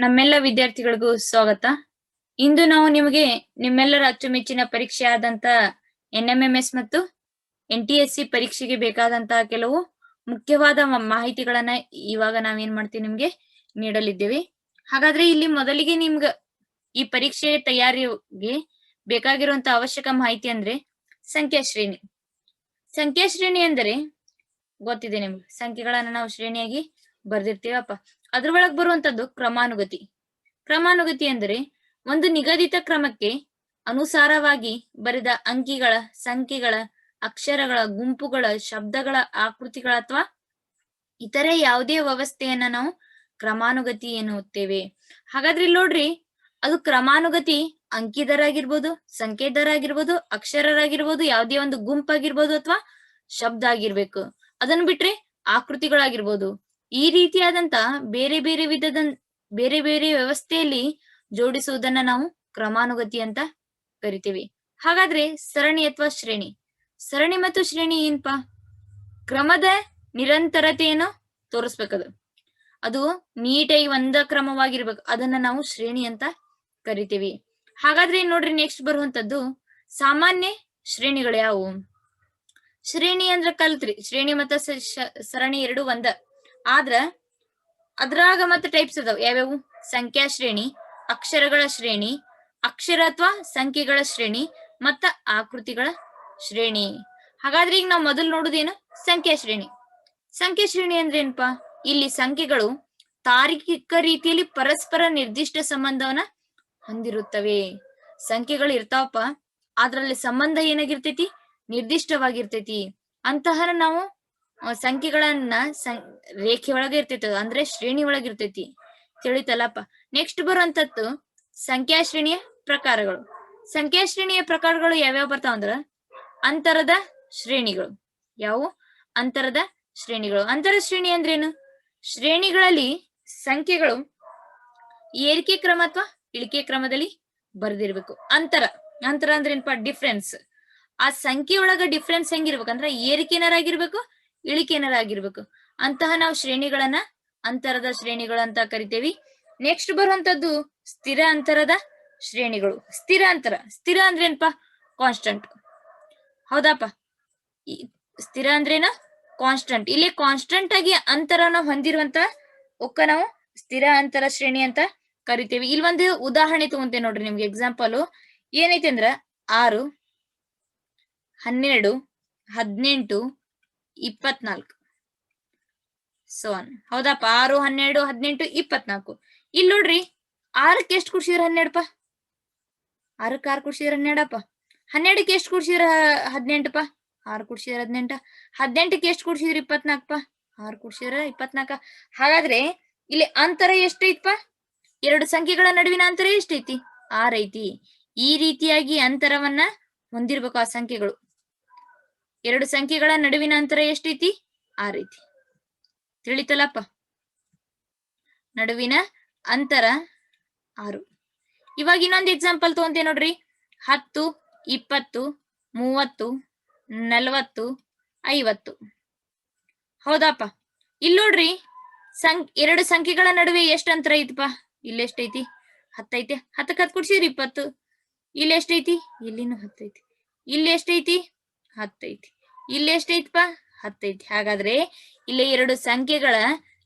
ನಮ್ಮೆಲ್ಲ ವಿದ್ಯಾರ್ಥಿಗಳಿಗೂ ಸ್ವಾಗತ. ಇಂದು ನಾವು ನಿಮಗೆ ನಿಮ್ಮೆಲ್ಲರ ಅಚ್ಚುಮೆಚ್ಚಿನ ಪರೀಕ್ಷೆ ಆದಂತ ಎನ್ ಮತ್ತು ಎನ್ ಟಿ ಪರೀಕ್ಷೆಗೆ ಬೇಕಾದಂತಹ ಕೆಲವು ಮುಖ್ಯವಾದ ಮಾಹಿತಿಗಳನ್ನ ಇವಾಗ ನಾವೇನ್ ಮಾಡ್ತೀವಿ ನಿಮ್ಗೆ ನೀಡಲಿದ್ದೇವೆ. ಹಾಗಾದ್ರೆ ಇಲ್ಲಿ ಮೊದಲಿಗೆ ನಿಮ್ಗ ಈ ಪರೀಕ್ಷೆ ತಯಾರಿಗೆ ಬೇಕಾಗಿರುವಂತ ಅವಶ್ಯಕ ಮಾಹಿತಿ ಅಂದ್ರೆ ಸಂಖ್ಯಾ ಶ್ರೇಣಿ ಸಂಖ್ಯಾ ಅಂದರೆ ಗೊತ್ತಿದೆ ನಿಮ್ಗೆ. ಸಂಖ್ಯೆಗಳನ್ನ ನಾವು ಶ್ರೇಣಿಯಾಗಿ ಬರ್ದಿರ್ತೀವಪ್ಪ. ಅದ್ರ ಒಳಗ್ ಬರುವಂತದ್ದು ಕ್ರಮಾನುಗತಿ. ಕ್ರಮಾನುಗತಿ ಅಂದರೆ ಒಂದು ನಿಗದಿತ ಕ್ರಮಕ್ಕೆ ಅನುಸಾರವಾಗಿ ಬರೆದ ಅಂಕಿಗಳ, ಸಂಖ್ಯೆಗಳ, ಅಕ್ಷರಗಳ, ಗುಂಪುಗಳ, ಶಬ್ದಗಳ, ಆಕೃತಿಗಳ ಅಥವಾ ಇತರೆ ಯಾವುದೇ ವ್ಯವಸ್ಥೆಯನ್ನ ನಾವು ಕ್ರಮಾನುಗತಿ ಎನ್ನುತ್ತೇವೆ. ಹಾಗಾದ್ರೆ ಇಲ್ಲಿ ನೋಡ್ರಿ, ಅದು ಕ್ರಮಾನುಗತಿ ಅಂಕಿದರ ಆಗಿರ್ಬೋದು ಸಂಖ್ಯೆದರ ಆಗಿರ್ಬೋದು ಅಕ್ಷರರಾಗಿರ್ಬೋದು, ಯಾವುದೇ ಒಂದು ಗುಂಪಾಗಿರ್ಬೋದು ಅಥವಾ ಶಬ್ದ ಆಗಿರ್ಬೇಕು. ಅದನ್ನ ಬಿಟ್ರೆ ಆಕೃತಿಗಳಾಗಿರ್ಬೋದು. ಈ ರೀತಿಯಾದಂತ ಬೇರೆ ಬೇರೆ ವಿಧದ, ಬೇರೆ ಬೇರೆ ವ್ಯವಸ್ಥೆಯಲ್ಲಿ ಜೋಡಿಸುವುದನ್ನ ನಾವು ಕ್ರಮಾನುಗತಿ ಅಂತ ಕರಿತೀವಿ. ಹಾಗಾದ್ರೆ ಸರಣಿ ಅಥವಾ ಶ್ರೇಣಿ? ಸರಣಿ ಮತ್ತು ಶ್ರೇಣಿ ಏನ್ಪ? ಕ್ರಮದ ನಿರಂತರತೆಯನ್ನು ತೋರಿಸ್ಬೇಕದು. ಅದು ನೀಟಾಗಿ ಒಂದ ಕ್ರಮವಾಗಿರ್ಬೇಕು. ಅದನ್ನ ನಾವು ಶ್ರೇಣಿ ಅಂತ ಕರಿತೀವಿ. ಹಾಗಾದ್ರೆ ನೋಡ್ರಿ ನೆಕ್ಸ್ಟ್ ಬರುವಂತದ್ದು ಸಾಮಾನ್ಯ ಶ್ರೇಣಿಗಳು ಯಾವುವು? ಶ್ರೇಣಿ ಅಂದ್ರ ಕಲ್ತ್ರಿ. ಶ್ರೇಣಿ ಮತ್ತ ಸರಣಿ ಎರಡು ಒಂದ. ಆದ್ರ ಅದ್ರಾಗ ಮತ್ತೆ ಟೈಪ್ಸ್ ಅದಾವ. ಯಾವ್ಯಾವು? ಸಂಖ್ಯಾ ಶ್ರೇಣಿ, ಅಕ್ಷರಗಳ ಶ್ರೇಣಿ, ಅಕ್ಷರ ಅಥವಾ ಸಂಖ್ಯೆಗಳ ಶ್ರೇಣಿ ಮತ್ತ ಆಕೃತಿಗಳ ಶ್ರೇಣಿ. ಹಾಗಾದ್ರೆ ಈಗ ನಾವು ಮೊದಲು ನೋಡುದೇನು? ಸಂಖ್ಯಾ ಶ್ರೇಣಿ. ಸಂಖ್ಯಾ ಶ್ರೇಣಿ ಅಂದ್ರೆ ಏನಪ್ಪಾ ಇಲ್ಲಿ ಸಂಖ್ಯೆಗಳು ತಾರ್ಕಿಕ ರೀತಿಯಲ್ಲಿ ಪರಸ್ಪರ ನಿರ್ದಿಷ್ಟ ಸಂಬಂಧವನ್ನ ಹೊಂದಿರುತ್ತವೆ. ಸಂಖ್ಯೆಗಳು ಇರ್ತಾವಪ್ಪ. ಅದ್ರಲ್ಲಿ ಸಂಬಂಧ ಏನಾಗಿರ್ತೈತಿ? ನಿರ್ದಿಷ್ಟವಾಗಿರ್ತೈತಿ. ಅಂತಹ ನಾವು ಸಂಖ್ಯೆಗಳನ್ನ ಸಂ- ರೇಖೆ ಒಳಗೆ ಇರ್ತೈತಿ, ಅಂದ್ರೆ ಶ್ರೇಣಿ ಒಳಗೆ ಇರ್ತೈತಿ. ತಿಳಿತಲ್ಲಪ್ಪ? ನೆಕ್ಸ್ಟ್ ಬರುವಂತದ್ದು ಸಂಖ್ಯಾ ಶ್ರೇಣಿಯ ಪ್ರಕಾರಗಳು. ಸಂಖ್ಯಾ ಶ್ರೇಣಿಯ ಪ್ರಕಾರಗಳು ಯಾವ್ಯಾವ ಬರ್ತಾವ ಅಂದ್ರ ಅಂತರದ ಶ್ರೇಣಿಗಳು. ಯಾವು? ಅಂತರದ ಶ್ರೇಣಿಗಳು. ಅಂತರ ಶ್ರೇಣಿ ಅಂದ್ರೇನು? ಶ್ರೇಣಿಗಳಲ್ಲಿ ಸಂಖ್ಯೆಗಳು ಏರಿಕೆ ಕ್ರಮ ಅಥವಾ ಇಳಿಕೆ ಕ್ರಮದಲ್ಲಿ ಬರ್ದಿರ್ಬೇಕು. ಅಂತರ. ಅಂತರ ಅಂದ್ರೆ ಏನಪ್ಪಾ ಡಿಫ್ರೆನ್ಸ್ ಆ ಸಂಖ್ಯೆ ಒಳಗ ಡಿಫ್ರೆನ್ಸ್ ಹೆಂಗಿರ್ಬೇಕಂದ್ರ ಏರಿಕೆನರ ಆಗಿರ್ಬೇಕು ಇಳಿಕೆನರ ಆಗಿರ್ಬೇಕು ಅಂತಹ ನಾವು ಶ್ರೇಣಿಗಳನ್ನ ಅಂತರದ ಶ್ರೇಣಿಗಳು ಅಂತ ಕರಿತೇವಿ. ನೆಕ್ಸ್ಟ್ ಬರುವಂತದ್ದು ಸ್ಥಿರ ಅಂತರದ ಶ್ರೇಣಿಗಳು. ಸ್ಥಿರ ಅಂತರ. ಸ್ಥಿರ ಅಂದ್ರೆ ಕಾನ್ಸ್ಟಂಟ್ ಹೌದಪ್ಪ ಸ್ಥಿರ ಅಂದ್ರೇನ? ಕಾನ್ಸ್ಟಂಟ್ ಇಲ್ಲಿ ಕಾನ್ಸ್ಟಂಟ್ ಆಗಿ ಅಂತರನ ಹೊಂದಿರುವಂತ ಒಕ್ಕ ನಾವು ಸ್ಥಿರ ಅಂತರ ಶ್ರೇಣಿ ಅಂತ ಕರಿತೇವಿ. ಇಲ್ಲಿ ಒಂದು ಉದಾಹರಣೆ ತಗೊಂತೇವೆ ನೋಡ್ರಿ ನಿಮ್ಗೆ ಎಕ್ಸಾಂಪಲ್ ಏನೈತೆ ಅಂದ್ರ ಆರು, ಹನ್ನೆರಡು, ಹದಿನೆಂಟು ಇಪ್ಪತ್ನಾಲ್ಕು. ಸೋನ್ ಹೌದಪ್ಪ, ಆರು, ಹನ್ನೆರಡು, ಹದಿನೆಂಟು, ಇಪ್ಪತ್ನಾಲ್ಕು. ಇಲ್ಲಿ ನೋಡ್ರಿ, ಆರಕ್ಕೆ ಎಷ್ಟು ಕುಡ್ಸಿದ್ರ ಹನ್ನೆರಡಪ್ಪ? ಆರಕ್ಕೆ ಆರು ಕುಡ್ಸಿದ್ರ ಹನ್ನೆರಡಪ್ಪ? ಹನ್ನೆರಡಕ್ಕೆ ಎಷ್ಟು ಕುಡ್ಸಿದ್ರ ಹದಿನೆಂಟಪ್ಪ? ಆರು ಕುಡ್ಸಿದ್ರ ಹದಿನೆಂಟ. ಹದಿನೆಂಟಕ್ಕೆ ಎಷ್ಟು ಕುಡ್ಸಿದ್ರ ಇಪ್ಪತ್ನಾಲ್ಕಪ್ಪ? ಆರು ಕುಡ್ಸಿದ್ರ ಇಪ್ಪತ್ನಾಲ್ಕ. ಹಾಗಾದ್ರೆ, ಇಲ್ಲಿ ಅಂತರ ಎಷ್ಟೈತಪ್ಪ? ಎರಡು ಸಂಖ್ಯೆಗಳ ನಡುವಿನ ಅಂತರ ಎಷ್ಟೈತಿ? ಆರ್ ಐತಿ ಈ ರೀತಿಯಾಗಿ ಅಂತರವನ್ನ ಹೊಂದಿರ್ಬೇಕು ಆ ಸಂಖ್ಯೆಗಳು. ಎರಡು ಸಂಖ್ಯೆಗಳ ನಡುವಿನ ಅಂತರ ಎಷ್ಟೈತಿ ಆ ರೀತಿ ತಿಳಿತಲ್ಲಪ್ಪ ನಡುವಿನ ಅಂತರ ಆರು. ಇವಾಗ ಇನ್ನೊಂದು ಎಕ್ಸಾಂಪಲ್ ತಗೊಂತೀವಿ ನೋಡ್ರಿ. ಹತ್ತು, ಇಪ್ಪತ್ತು, ಮೂವತ್ತು, ನಲವತ್ತು, ಐವತ್ತು. ಹೌದಪ್ಪ. ಇಲ್ಲಿ ನೋಡ್ರಿ ಸಂಖ್ ಎರಡು ಸಂಖ್ಯೆಗಳ ನಡುವೆ ಎಷ್ಟು ಅಂತರ ಐತಪ್ಪ? ಇಲ್ಲಿ ಎಷ್ಟೈತಿ ಹತ್ತೈತೆ ಹತ್ತಕ್ಕೆ ಹತ್ತು ಕುಡ್ಸಿದ್ರಿ ಇಪ್ಪತ್ತು. ಇಲ್ಲಿ ಎಷ್ಟೈತಿ ಇಲ್ಲಿನೂ ಹತ್ತೈತಿ ಇಲ್ಲಿ ಎಷ್ಟೈತಿ ಹತ್ತೈತಿ. ಇಲ್ಲಿ ಎಷ್ಟೈತಪ್ಪ ಹತ್ತೈತಿ. ಹಾಗಾದ್ರೆ ಇಲ್ಲಿ ಎರಡು ಸಂಖ್ಯೆಗಳ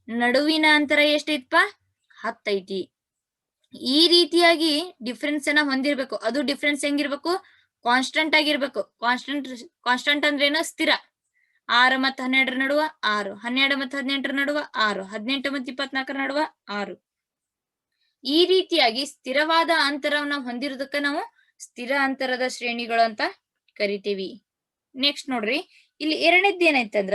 ನಡುವಿನ ಅಂತರ ಎಷ್ಟೈತಪ್ಪ ಹತ್ತೈತಿ. ಈ ರೀತಿಯಾಗಿ ಡಿಫ್ರೆನ್ಸ್ ಅನ್ನ ಹೊಂದಿರ್ಬೇಕು. ಅದು ಡಿಫ್ರೆನ್ಸ್ ಹೆಂಗಿರ್ಬೇಕು? ಕಾನ್ಸ್ಟಂಟ್ ಆಗಿರ್ಬೇಕು. ಕಾನ್ಸ್ಟಂಟ್ ಕಾನ್ಸ್ಟಂಟ್ ಏನು ಸ್ಥಿರ. ಆರು ಮತ್ತು ಹನ್ನೆರಡರ ನಡುವ ಆರು. ಹನ್ನೆರಡು ಮತ್ತು ಹದಿನೆಂಟರ ನಡುವ ಆರು. ಹದಿನೆಂಟು ಮತ್ತು ಇಪ್ಪತ್ನಾಲ್ಕರ ನಡುವ ಆರು. ಈ ರೀತಿಯಾಗಿ ಸ್ಥಿರವಾದ ಅಂತರವನ್ನ ಹೊಂದಿರೋದಕ್ಕ ನಾವು ಸ್ಥಿರ ಅಂತರದ ಶ್ರೇಣಿಗಳು ಅಂತ ಕರಿತೀವಿ. ನೆಕ್ಸ್ಟ್ ನೋಡ್ರಿ. ಇಲ್ಲಿ ಎರಡನೇದ್ದು ಏನೈತಂದ್ರ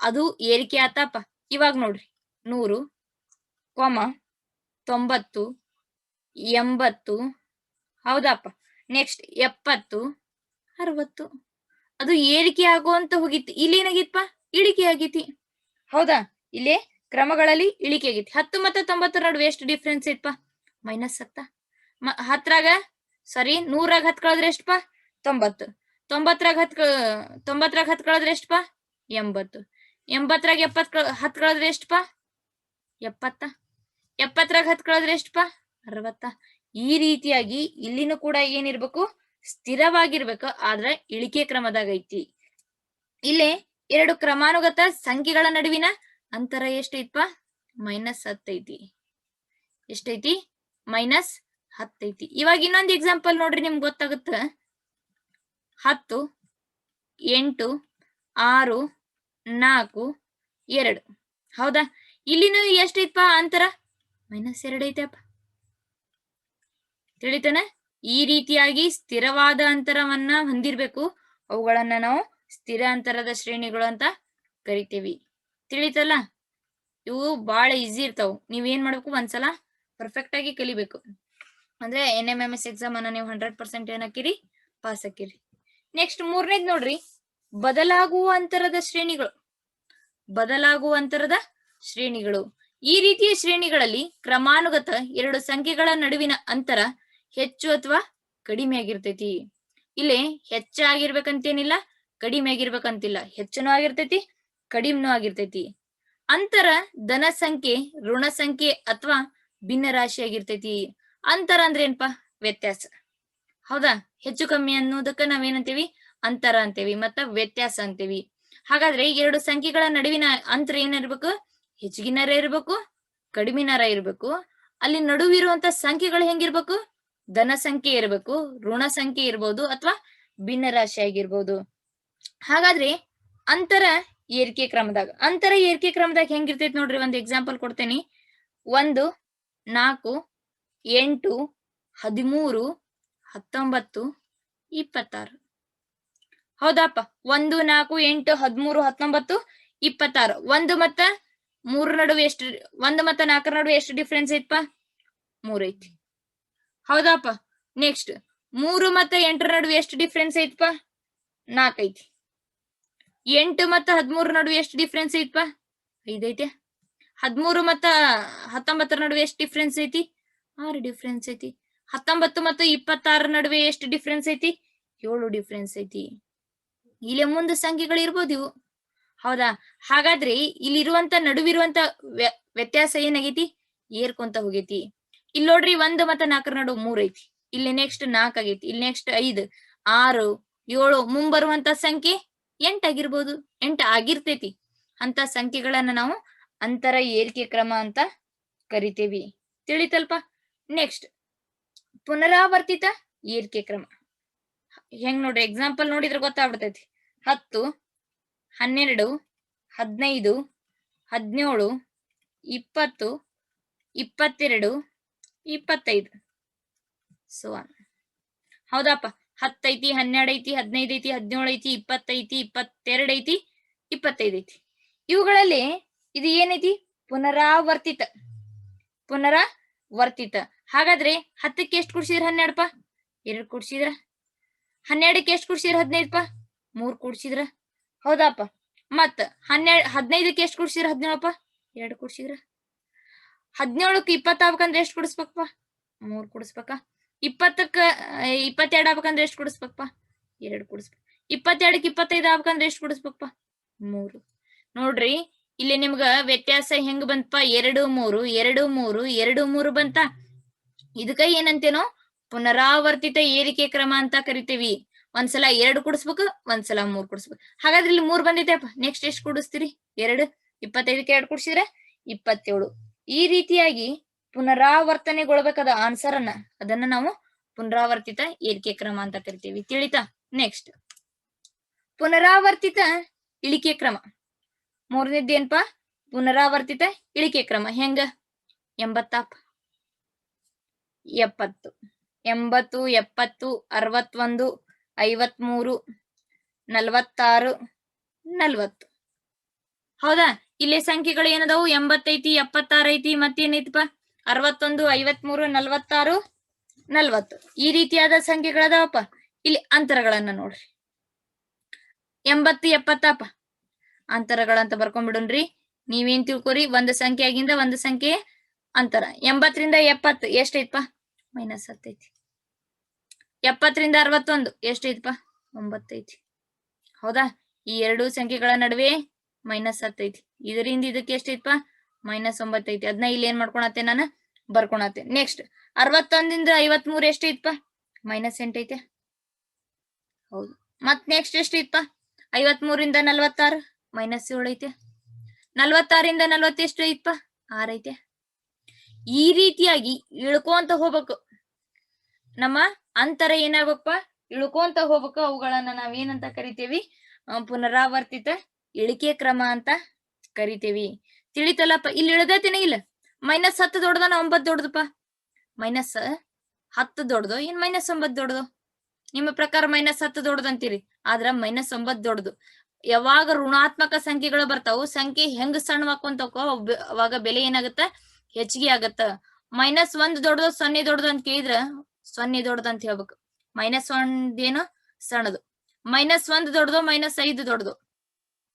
ಅದು ಏರಿಕೆ ಆತಪ್ಪ. ಇವಾಗ ನೋಡ್ರಿ. ನೂರು, ಕೊಮ, ತೊಂಬತ್ತು, ಎಂಬತ್ತು, ಹೌದಪ್ಪ. ನೆಕ್ಸ್ಟ್ ಎಪ್ಪತ್ತು, ಅರವತ್ತು. ಅದು ಏರಿಕೆ ಆಗುವಂತ ಹೋಗಿತ್ತು. ಇಲ್ಲಿ ಏನಾಗಿತ್ತಪ್ಪ? ಇಳಿಕೆ ಆಗಿತಿ ಹೌದಾ? ಇಲ್ಲಿ ಕ್ರಮಗಳಲ್ಲಿ ಇಳಿಕೆ ಆಗೈತಿ ಹತ್ತು ಮತ್ತು ತೊಂಬತ್ತರ ನಡುವೆ ಎಷ್ಟು ಡಿಫ್ರೆನ್ಸ್ ಐತ್ಪ ಮೈನಸ್ ಹತ್ತ. ಹತ್ರಾಗ, ಸಾರಿ, ನೂರಾಗ ಹತ್ ಕಳೆದ್ರೆ ಎಷ್ಟಪ್ಪ? ತೊಂಬತ್ತು. ತೊಂಬತ್ರಾಗ ಹತ್ ತೊಂಬತ್ತರಾಗ ಹತ್ ಕಳೆದ್ರೆ ಎಷ್ಟಪ್ಪ ಎಂಬತ್ತು. ಎಂಬತ್ತರಾಗ ಎಪ್ಪತ್ ಹತ್ ಕಳೆದ್ರೆ ಎಷ್ಟಪ್ಪ ಎಪ್ಪತ್ತ. ಎಪ್ಪತ್ತರಾಗ ಹತ್ ಕಳೆದ್ರೆ ಎಷ್ಟಪ್ಪ ಅರವತ್ತ. ಈ ರೀತಿಯಾಗಿ ಇಲ್ಲಿನೂ ಕೂಡ ಏನಿರ್ಬೇಕು? ಸ್ಥಿರವಾಗಿರ್ಬೇಕು. ಆದ್ರ ಇಳಿಕೆ ಕ್ರಮದಾಗ ಐತಿ. ಇಲ್ಲಿ ಎರಡು ಕ್ರಮಾನುಗತ ಸಂಖ್ಯೆಗಳ ನಡುವಿನ ಅಂತರ ಎಷ್ಟೈತಪ್ಪ ಮೈನಸ್ ಹತ್ತೈತಿ ಎಷ್ಟೈತಿ ಮೈನಸ್ ಹತ್ತೈತಿ ಇವಾಗ ಇನ್ನೊಂದು ಎಕ್ಸಾಂಪಲ್ ನೋಡ್ರಿ ನಿಮ್ಗೆ ಗೊತ್ತಾಗುತ್ತ. ಹತ್ತು, ಎಂಟು, ಆರು, ನಾಲ್ಕು, ಎರಡು. ಹೌದಾ? ಇಲ್ಲಿನೂ ಎಷ್ಟೈತಪ್ಪ ಅಂತರ? ಮೈನಸ್ ಎರಡು ಐತೆಪ್ಪ. ತಿಳಿತಾನ? ಈ ರೀತಿಯಾಗಿ ಸ್ಥಿರವಾದ ಅಂತರವನ್ನ ಹೊಂದಿರ್ಬೇಕು. ಅವುಗಳನ್ನ ನಾವು ಸ್ಥಿರ ಅಂತರದ ಶ್ರೇಣಿಗಳು ಅಂತ ಕರಿತೀವಿ. ತಿಳಿತಲ್ಲ? ಇವು ಬಹಳ ಈಸಿ ಇರ್ತಾವ. ನೀವೇನ್ ಮಾಡ್ಬೇಕು? ಒಂದ್ಸಲ ಪರ್ಫೆಕ್ಟ್ ಆಗಿ ಕಲಿಬೇಕು. ಅಂದ್ರೆ N M M S exam ಅನ್ನ ನೀವು ಹಂಡ್ರೆಡ್ ಪರ್ಸೆಂಟ್ ಏನ್ ಹಾಕಿರಿ? ಪಾಸ್ ಹಾಕಿರಿ. ನೆಕ್ಸ್ಟ್ ಮೂರನೇದ್ ನೋಡ್ರಿ. ಬದಲಾಗುವ ಅಂತರದ ಶ್ರೇಣಿಗಳು. ಬದಲಾಗುವ ಅಂತರದ ಶ್ರೇಣಿಗಳು. ಈ ರೀತಿಯ ಶ್ರೇಣಿಗಳಲ್ಲಿ ಕ್ರಮಾನುಗತ ಎರಡು ಸಂಖ್ಯೆಗಳ ನಡುವಿನ ಅಂತರ ಹೆಚ್ಚು ಅಥವಾ ಕಡಿಮೆ ಆಗಿರ್ತೈತಿ. ಇಲ್ಲಿ ಹೆಚ್ಚಾಗಿರ್ಬೇಕಂತೇನಿಲ್ಲ, ಕಡಿಮೆ ಆಗಿರ್ಬೇಕಂತಿಲ್ಲ. ಹೆಚ್ಚುನೂ ಆಗಿರ್ತೈತಿ, ಕಡಿಮೆನೂ ಆಗಿರ್ತೈತಿ. ಅಂತರ ಧನ ಸಂಖ್ಯೆ, ಋಣ ಸಂಖ್ಯೆ ಅಥವಾ ಭಿನ್ನ ರಾಶಿ ಆಗಿರ್ತೈತಿ. ಅಂತರ ಅಂದ್ರೆ ಏನಪ್ಪಾ ವ್ಯತ್ಯಾಸ. ಹೌದಾ? ಹೆಚ್ಚು ಕಮ್ಮಿ ಅನ್ನೋದಕ್ಕ ನಾವೇನಂತೀವಿ? ಅಂತರ ಅಂತೀವಿ, ಮತ್ತ ವ್ಯತ್ಯಾಸ ಅಂತೀವಿ. ಹಾಗಾದ್ರೆ ಎರಡು ಸಂಖ್ಯೆಗಳ ನಡುವಿನ ಅಂತರ ಏನಿರ್ಬೇಕು? ಹೆಚ್ಚಿಗಿನರ ಇರ್ಬೇಕು ಕಡಿಮಿನರ ಇರ್ಬೇಕು. ಅಲ್ಲಿ ನಡುವಿರುವಂತ ಸಂಖ್ಯೆಗಳು ಹೆಂಗಿರ್ಬೇಕು? ಧನ ಸಂಖ್ಯೆ ಇರ್ಬೇಕು, ಋಣ ಸಂಖ್ಯೆ ಇರ್ಬೋದು, ಅಥವಾ ಭಿನ್ನರಾಶಿ ಆಗಿರ್ಬೋದು. ಹಾಗಾದ್ರೆ ಅಂತರ ಏರಿಕೆ ಕ್ರಮದಾಗ, ಅಂತರ ಏರಿಕೆ ಕ್ರಮದಾಗ ಹೆಂಗಿರ್ತೈತಿ ನೋಡ್ರಿ, ಒಂದು ಎಕ್ಸಾಂಪಲ್ ಕೊಡ್ತೇನೆ. ಒಂದು, ನಾಲ್ಕು, ಎಂಟು, ಹದಿಮೂರು ಹತ್ತೊಂಬತ್ತು, ಇಪ್ಪತ್ತಾರು. ಹೌದಪ್ಪ, ಒಂದು, ನಾಲ್ಕು, ಎಂಟು, ಹದಿಮೂರು, ಹತ್ತೊಂಬತ್ತು, ಇಪ್ಪತ್ತಾರು. ಒಂದು ಮತ್ತ ಮೂರ ನಡುವೆ ಎಷ್ಟು, ಒಂದು ಮತ್ತ ನಾಲ್ಕರ ನಡುವೆ ಎಷ್ಟು ಡಿಫ್ರೆನ್ಸ್ ಐತಪ್ಪ? ಮೂರ್ ಐತಿ. ಹೌದಪ್ಪ ನೆಕ್ಸ್ಟ್ ಮೂರು ಮತ್ತ ಎಂಟರ ನಡುವೆ ಎಷ್ಟು ಡಿಫ್ರೆನ್ಸ್ ಐತಪ್ಪ? ನಾಲ್ಕ ಐತಿ. ಎಂಟು ಮತ್ತ ಹದಿಮೂರ ನಡುವೆ ಎಷ್ಟು ಡಿಫ್ರೆನ್ಸ್ ಐತಪ್ಪ? ಐದೈತೆ ಹದಿಮೂರು ಮತ್ತ ಹತ್ತೊಂಬತ್ತರ ನಡುವೆ ಎಷ್ಟು ಡಿಫ್ರೆನ್ಸ್ ಐತಿ? ಆರು ಡಿಫ್ರೆನ್ಸ್ ಐತಿ. ಹತ್ತೊಂಬತ್ತು ಮತ್ತು ಇಪ್ಪತ್ತಾರ ನಡುವೆ ಎಷ್ಟು ಡಿಫ್ರೆನ್ಸ್ ಐತಿ? ಏಳು ಡಿಫ್ರೆನ್ಸ್ ಐತಿ. ಇಲ್ಲಿ ಮುಂದೆ ಸಂಖ್ಯೆಗಳು ಇರ್ಬೋದು ಇವು. ಹೌದಾ? ಹಾಗಾದ್ರೆ ಇಲ್ಲಿರುವಂತ ನಡುವಿರುವಂತ ವ್ಯ- ವ್ಯತ್ಯಾಸ ಏನಾಗೈತಿ? ಏರ್ಕೊಂತ ಹೋಗೈತಿ. ಇಲ್ಲಿ ನೋಡ್ರಿ ಒಂದು ಮತ್ತ ನಾಲ್ಕರ ನಡುವೆ ಮೂರ್ ಐತಿ. ಇಲ್ಲಿ ನೆಕ್ಸ್ಟ್ ನಾಲ್ಕ ಆಗೈತಿ. ಇಲ್ಲಿ ನೆಕ್ಸ್ಟ್ ಐದ್, ಆರು, ಏಳು ಮುಂಬರುವಂತ ಸಂಖ್ಯೆ ಎಂಟ್ ಆಗಿರ್ಬೋದು. ಎಂಟ್ ಆಗಿರ್ತೈತಿ. ಅಂತ ಸಂಖ್ಯೆಗಳನ್ನ ನಾವು ಅಂತರ ಏರಿಕೆ ಕ್ರಮ ಅಂತ ಕರಿತೇವಿ. ತಿಳಿತಲ್ಪ? ನೆಕ್ಸ್ಟ್ ಪುನರಾವರ್ತಿತ ಏರಿಕೆ ಕ್ರಮ. ಹೆಂಗ್ ನೋಡ್ರಿ ಎಕ್ಸಾಂಪಲ್ ನೋಡಿದ್ರೆ ಗೊತ್ತಾಗ್ಬಿಡ್ತೈತಿ. ಹತ್ತು, ಹನ್ನೆರಡು, ಹದಿನೈದು ಹದಿನೇಳು ಇಪ್ಪತ್ತು, ಇಪ್ಪತ್ತೆರಡು, ಇಪ್ಪತ್ತೈದು. ಸೊ ಹೌದಪ್ಪ. ಹತ್ತೈತಿ ಹನ್ನೆರಡು ಐತಿ ಹದಿನೈದು ಐತಿ ಹದಿನೇಳು ಐತಿ ಇಪ್ಪತ್ತೈತಿ ಇಪ್ಪತ್ತೆರಡು ಐತಿ ಇಪ್ಪತ್ತೈದು ಐತಿ ಇವುಗಳಲ್ಲಿ ಇದು ಏನೈತಿ? ಪುನರಾವರ್ತಿತ. ಪುನರಾವರ್ತಿತ. ಹಾಗಾದ್ರೆ ಹತ್ತಕ್ಕೆ ಎಷ್ಟು ಕುಡ್ಸಿದ್ರ ಹನ್ನೆರಡಪ್ಪ? ಎರಡು ಕುಡ್ಸಿದ್ರ? ಹನ್ನೆರಡಕ್ಕೆ ಎಷ್ಟು ಕುಡ್ಸಿದ್ರ ಹದಿನೈದಪ್ಪ ಮೂರ್ ಕುಡ್ಸಿದ್ರ? ಹೌದಪ್ಪ. ಮತ್ತ ಹನ್ನೆರಡು, ಹದಿನೈದಕ್ಕೆ ಎಷ್ಟು ಕುಡ್ಸಿದ್ರ ಹದಿನೇಳಪ್ಪ? ಎರಡು ಕುಡ್ಸಿದ್ರ. ಹದಿನೇಳಕ್ಕೆ ಇಪ್ಪತ್ತ ಆಗ್ಬೇಕಂದ್ರೆ ಎಷ್ಟು ಕುಡಿಸ್ಬೇಕಪ್ಪ? ಮೂರ್ ಕುಡಿಸ್ಬೇಕ. ಇಪ್ಪತ್ತಕ್ಕ, ಇಪ್ಪತ್ತೆರಡ್ ಆಗ್ಬೇಕಂದ್ರೆ ಎಷ್ಟು ಕುಡಿಸ್ಬೇಕಪ್ಪ? ಎರಡು ಕುಡಿಸ್ಬೇಕು. ಇಪ್ಪತ್ತೆರಡಕ್ಕೆ ಇಪ್ಪತ್ತೈದು ಆಗ್ಬೇಕಂದ್ರೆ ಎಷ್ಟು ಕುಡಿಸ್ಬೇಕಪ್ಪ? ಮೂರು. ನೋಡ್ರಿ, ಇಲ್ಲಿ ನಿಮ್ಗ ವ್ಯತ್ಯಾಸ ಹೆಂಗ್ ಬಂತಪ್ಪ? ಎರಡು ಮೂರು ಎರಡು ಮೂರು ಎರಡು ಮೂರು ಬಂತ? ಇದಕ್ಕ ಏನಂತೇನೋ? ಪುನರಾವರ್ತಿತ ಏರಿಕೆ ಕ್ರಮ ಅಂತ ಕರಿತೀವಿ. ಒಂದ್ಸಲ ಎರಡು ಕುಡಿಸ್ಬೇಕು, ಒಂದ್ಸಲ ಮೂರ್ ಕುಡಿಸ್ಬೇಕು. ಹಾಗಾದ್ರೆ ಇಲ್ಲಿ ಮೂರ್ ಬಂದೈತೆಪ್ಪ ನೆಕ್ಸ್ಟ್ ಎಷ್ಟು ಕುಡಿಸ್ತೀರಿ? ಎರಡು, ಇಪ್ಪತ್ತೈದಕ್ಕೆ ಎರಡು ಕುಡಿಸಿದ್ರೆ ಇಪ್ಪತ್ತೇಳು. ಈ ರೀತಿಯಾಗಿ ಪುನರಾವರ್ತನೆಗೊಳ್ಬೇಕಾದ ಆನ್ಸರ್ ಅನ್ನ ಅದನ್ನ ನಾವು ಪುನರಾವರ್ತಿತ ಏರಿಕೆ ಕ್ರಮ ಅಂತ ಕರಿತೀವಿ. ತಿಳಿತಾ? ನೆಕ್ಸ್ಟ್ ಪುನರಾವರ್ತಿತ ಇಳಿಕೆ ಕ್ರಮ. ಮೂರನೇದ್ದೇನ್ಪಾ ಪುನರಾವರ್ತಿತ ಇಳಿಕೆ ಕ್ರಮ. ಹೆಂಗ? ಎಂಬತ್ತಪ್ಪ ಎಪ್ಪತ್ತು, ಎಂಬತ್ತು, ಎಪ್ಪತ್ತು, ಅರವತ್ತೊಂದು, ಐವತ್ಮೂರು, ನಲವತ್ತಾರು, ನಲ್ವತ್ತು. ಹೌದಾ? ಇಲ್ಲಿ ಸಂಖ್ಯೆಗಳು ಏನದಾವು? ಎಂಬತ್ತೈತಿ ಎಪ್ಪತ್ತಾರು ಐತಿ ಮತ್ತೇನೈತಿಪ್ಪ? ಅರವತ್ತೊಂದು, ಐವತ್ಮೂರು, ನಲ್ವತ್ತಾರು, ನಲ್ವತ್ತು. ಈ ರೀತಿಯಾದ ಸಂಖ್ಯೆಗಳದಾವಪ್ಪ ಇಲ್ಲಿ ಅಂತರಗಳನ್ನ ನೋಡ್ರಿ. ಎಂಬತ್ತು, ಎಪ್ಪತ್ತಪ್ಪ. ಅಂತರಗಳಂತ ಬರ್ಕೊಂಡ್ಬಿಡುನ್ರಿ ನೀವೇನ್ ತಿಳ್ಕೊರಿ? ಒಂದು ಸಂಖ್ಯೆ ಆಗಿಂದ ಒಂದ್ ಸಂಖ್ಯೆ ಅಂತರ. ಎಂಬತ್ತರಿಂದ ಎಪ್ಪತ್ತು ಎಷ್ಟೈತಪ್ಪ ಮೈನಸ್ ಹತ್ತೈತಿ. ಎಪ್ಪತ್ತರಿಂದ ಅರವತ್ತೊಂದು ಎಷ್ಟೈತಪ್ಪ ಒಂಬತ್ತೈತಿ ಹೌದಾ? ಈ ಎರಡು ಸಂಖ್ಯೆಗಳ ನಡುವೆ ಮೈನಸ್ ಹತ್ತೈತಿ. ಇದರಿಂದ ಇದಕ್ಕೆ ಎಷ್ಟೈತಪ್ಪ ಮೈನಸ್ ಒಂಬತ್ತೈತಿ ಅದನ್ನ ಇಲ್ಲಿ ಏನ್ ಮಾಡ್ಕೊಳತ್ತೆ ನಾನು? ಬರ್ಕೊಳತ್ತೆ. ನೆಕ್ಸ್ಟ್ ಅರವತ್ತೊಂದಿಂದ ಐವತ್ ಮೂರ್ ಎಷ್ಟು ಐತಪ್ಪ ಮೈನಸ್ ಎಂಟೈತೆ ಹೌದು. ಮತ್ ನೆಕ್ಸ್ಟ್ ಎಷ್ಟು ಐತಪ್ಪ ಐವತ್ ಮೂರಿಂದ ನಲ್ವತ್ತಾರು, ಮೈನಸ್ ಏಳು ಐತೆ. ನಲ್ವತ್ತಾರಿಂದ ನಲ್ವತ್ತೆಷ್ಟು ಐತಪ್ಪ ಆರೈತೆ ಈ ರೀತಿಯಾಗಿ ಇಳ್ಕೊಂತ ಹೋಗ್ಬೇಕು. ನಮ್ಮ ಅಂತರ ಏನಾಗಪ್ಪ? ಇಳ್ಕೊಂತ ಹೋಗ್ಬೇಕು. ಅವುಗಳನ್ನ ನಾವೇನಂತ ಕರಿತೇವಿ? ಪುನರಾವರ್ತಿತ ಇಳಿಕೆ ಕ್ರಮ ಅಂತ ಕರಿತೇವಿ. ತಿಳಿತಲ್ಲಪ್ಪ? ಇಲ್ಲಿ ಇಳ್ದೈತೇನೆ ಇಲ್ಲ? ಮೈನಸ್ ಹತ್ತು ದೊಡ್ಡದನ ಒಂಬತ್ತು ದೊಡ್ಡದಪ್ಪ? ಮೈನಸ್ ಹತ್ತು ದೊಡ್ಡದು? ಏನ್ ಮೈನಸ್ ಒಂಬತ್ತು ದೊಡ್ಡದು? ನಿಮ್ಮ ಪ್ರಕಾರ ಮೈನಸ್ ಹತ್ತು ದೊಡ್ಡದು ಅಂತೀರಿ. ಆದ್ರ ಮೈನಸ್ ಒಂಬತ್ತು ದೊಡ್ಡದು. ಯಾವಾಗ ಋಣಾತ್ಮಕ ಸಂಖ್ಯೆಗಳು ಬರ್ತಾವು, ಸಂಖ್ಯೆ ಹೆಂಗ್ ಸಣ್ಣವಾಕೊಂತ ಅವಾಗ ಬೆಲೆ ಏನಾಗತ್ತ? ಹೆಚ್ಚಿಗೆ ಆಗತ್ತ. ಮೈನಸ್ ಒಂದ್ ದೊಡ್ಡದು, ಸೊನ್ನೆ ದೊಡ್ಡದು ಅಂತ ಕೇಳಿದ್ರ ಸೊನ್ನೆ ದೊಡ್ಡದು ಅಂತ ಹೇಳ್ಬೇಕು. ಮೈನಸ್ ಒಂದ್ ಏನು ಸಣ್ಣದು. ಮೈನಸ್ ಒಂದ್ ದೊಡ್ಡದು, ಮೈನಸ್ ಐದು ದೊಡ್ಡದು.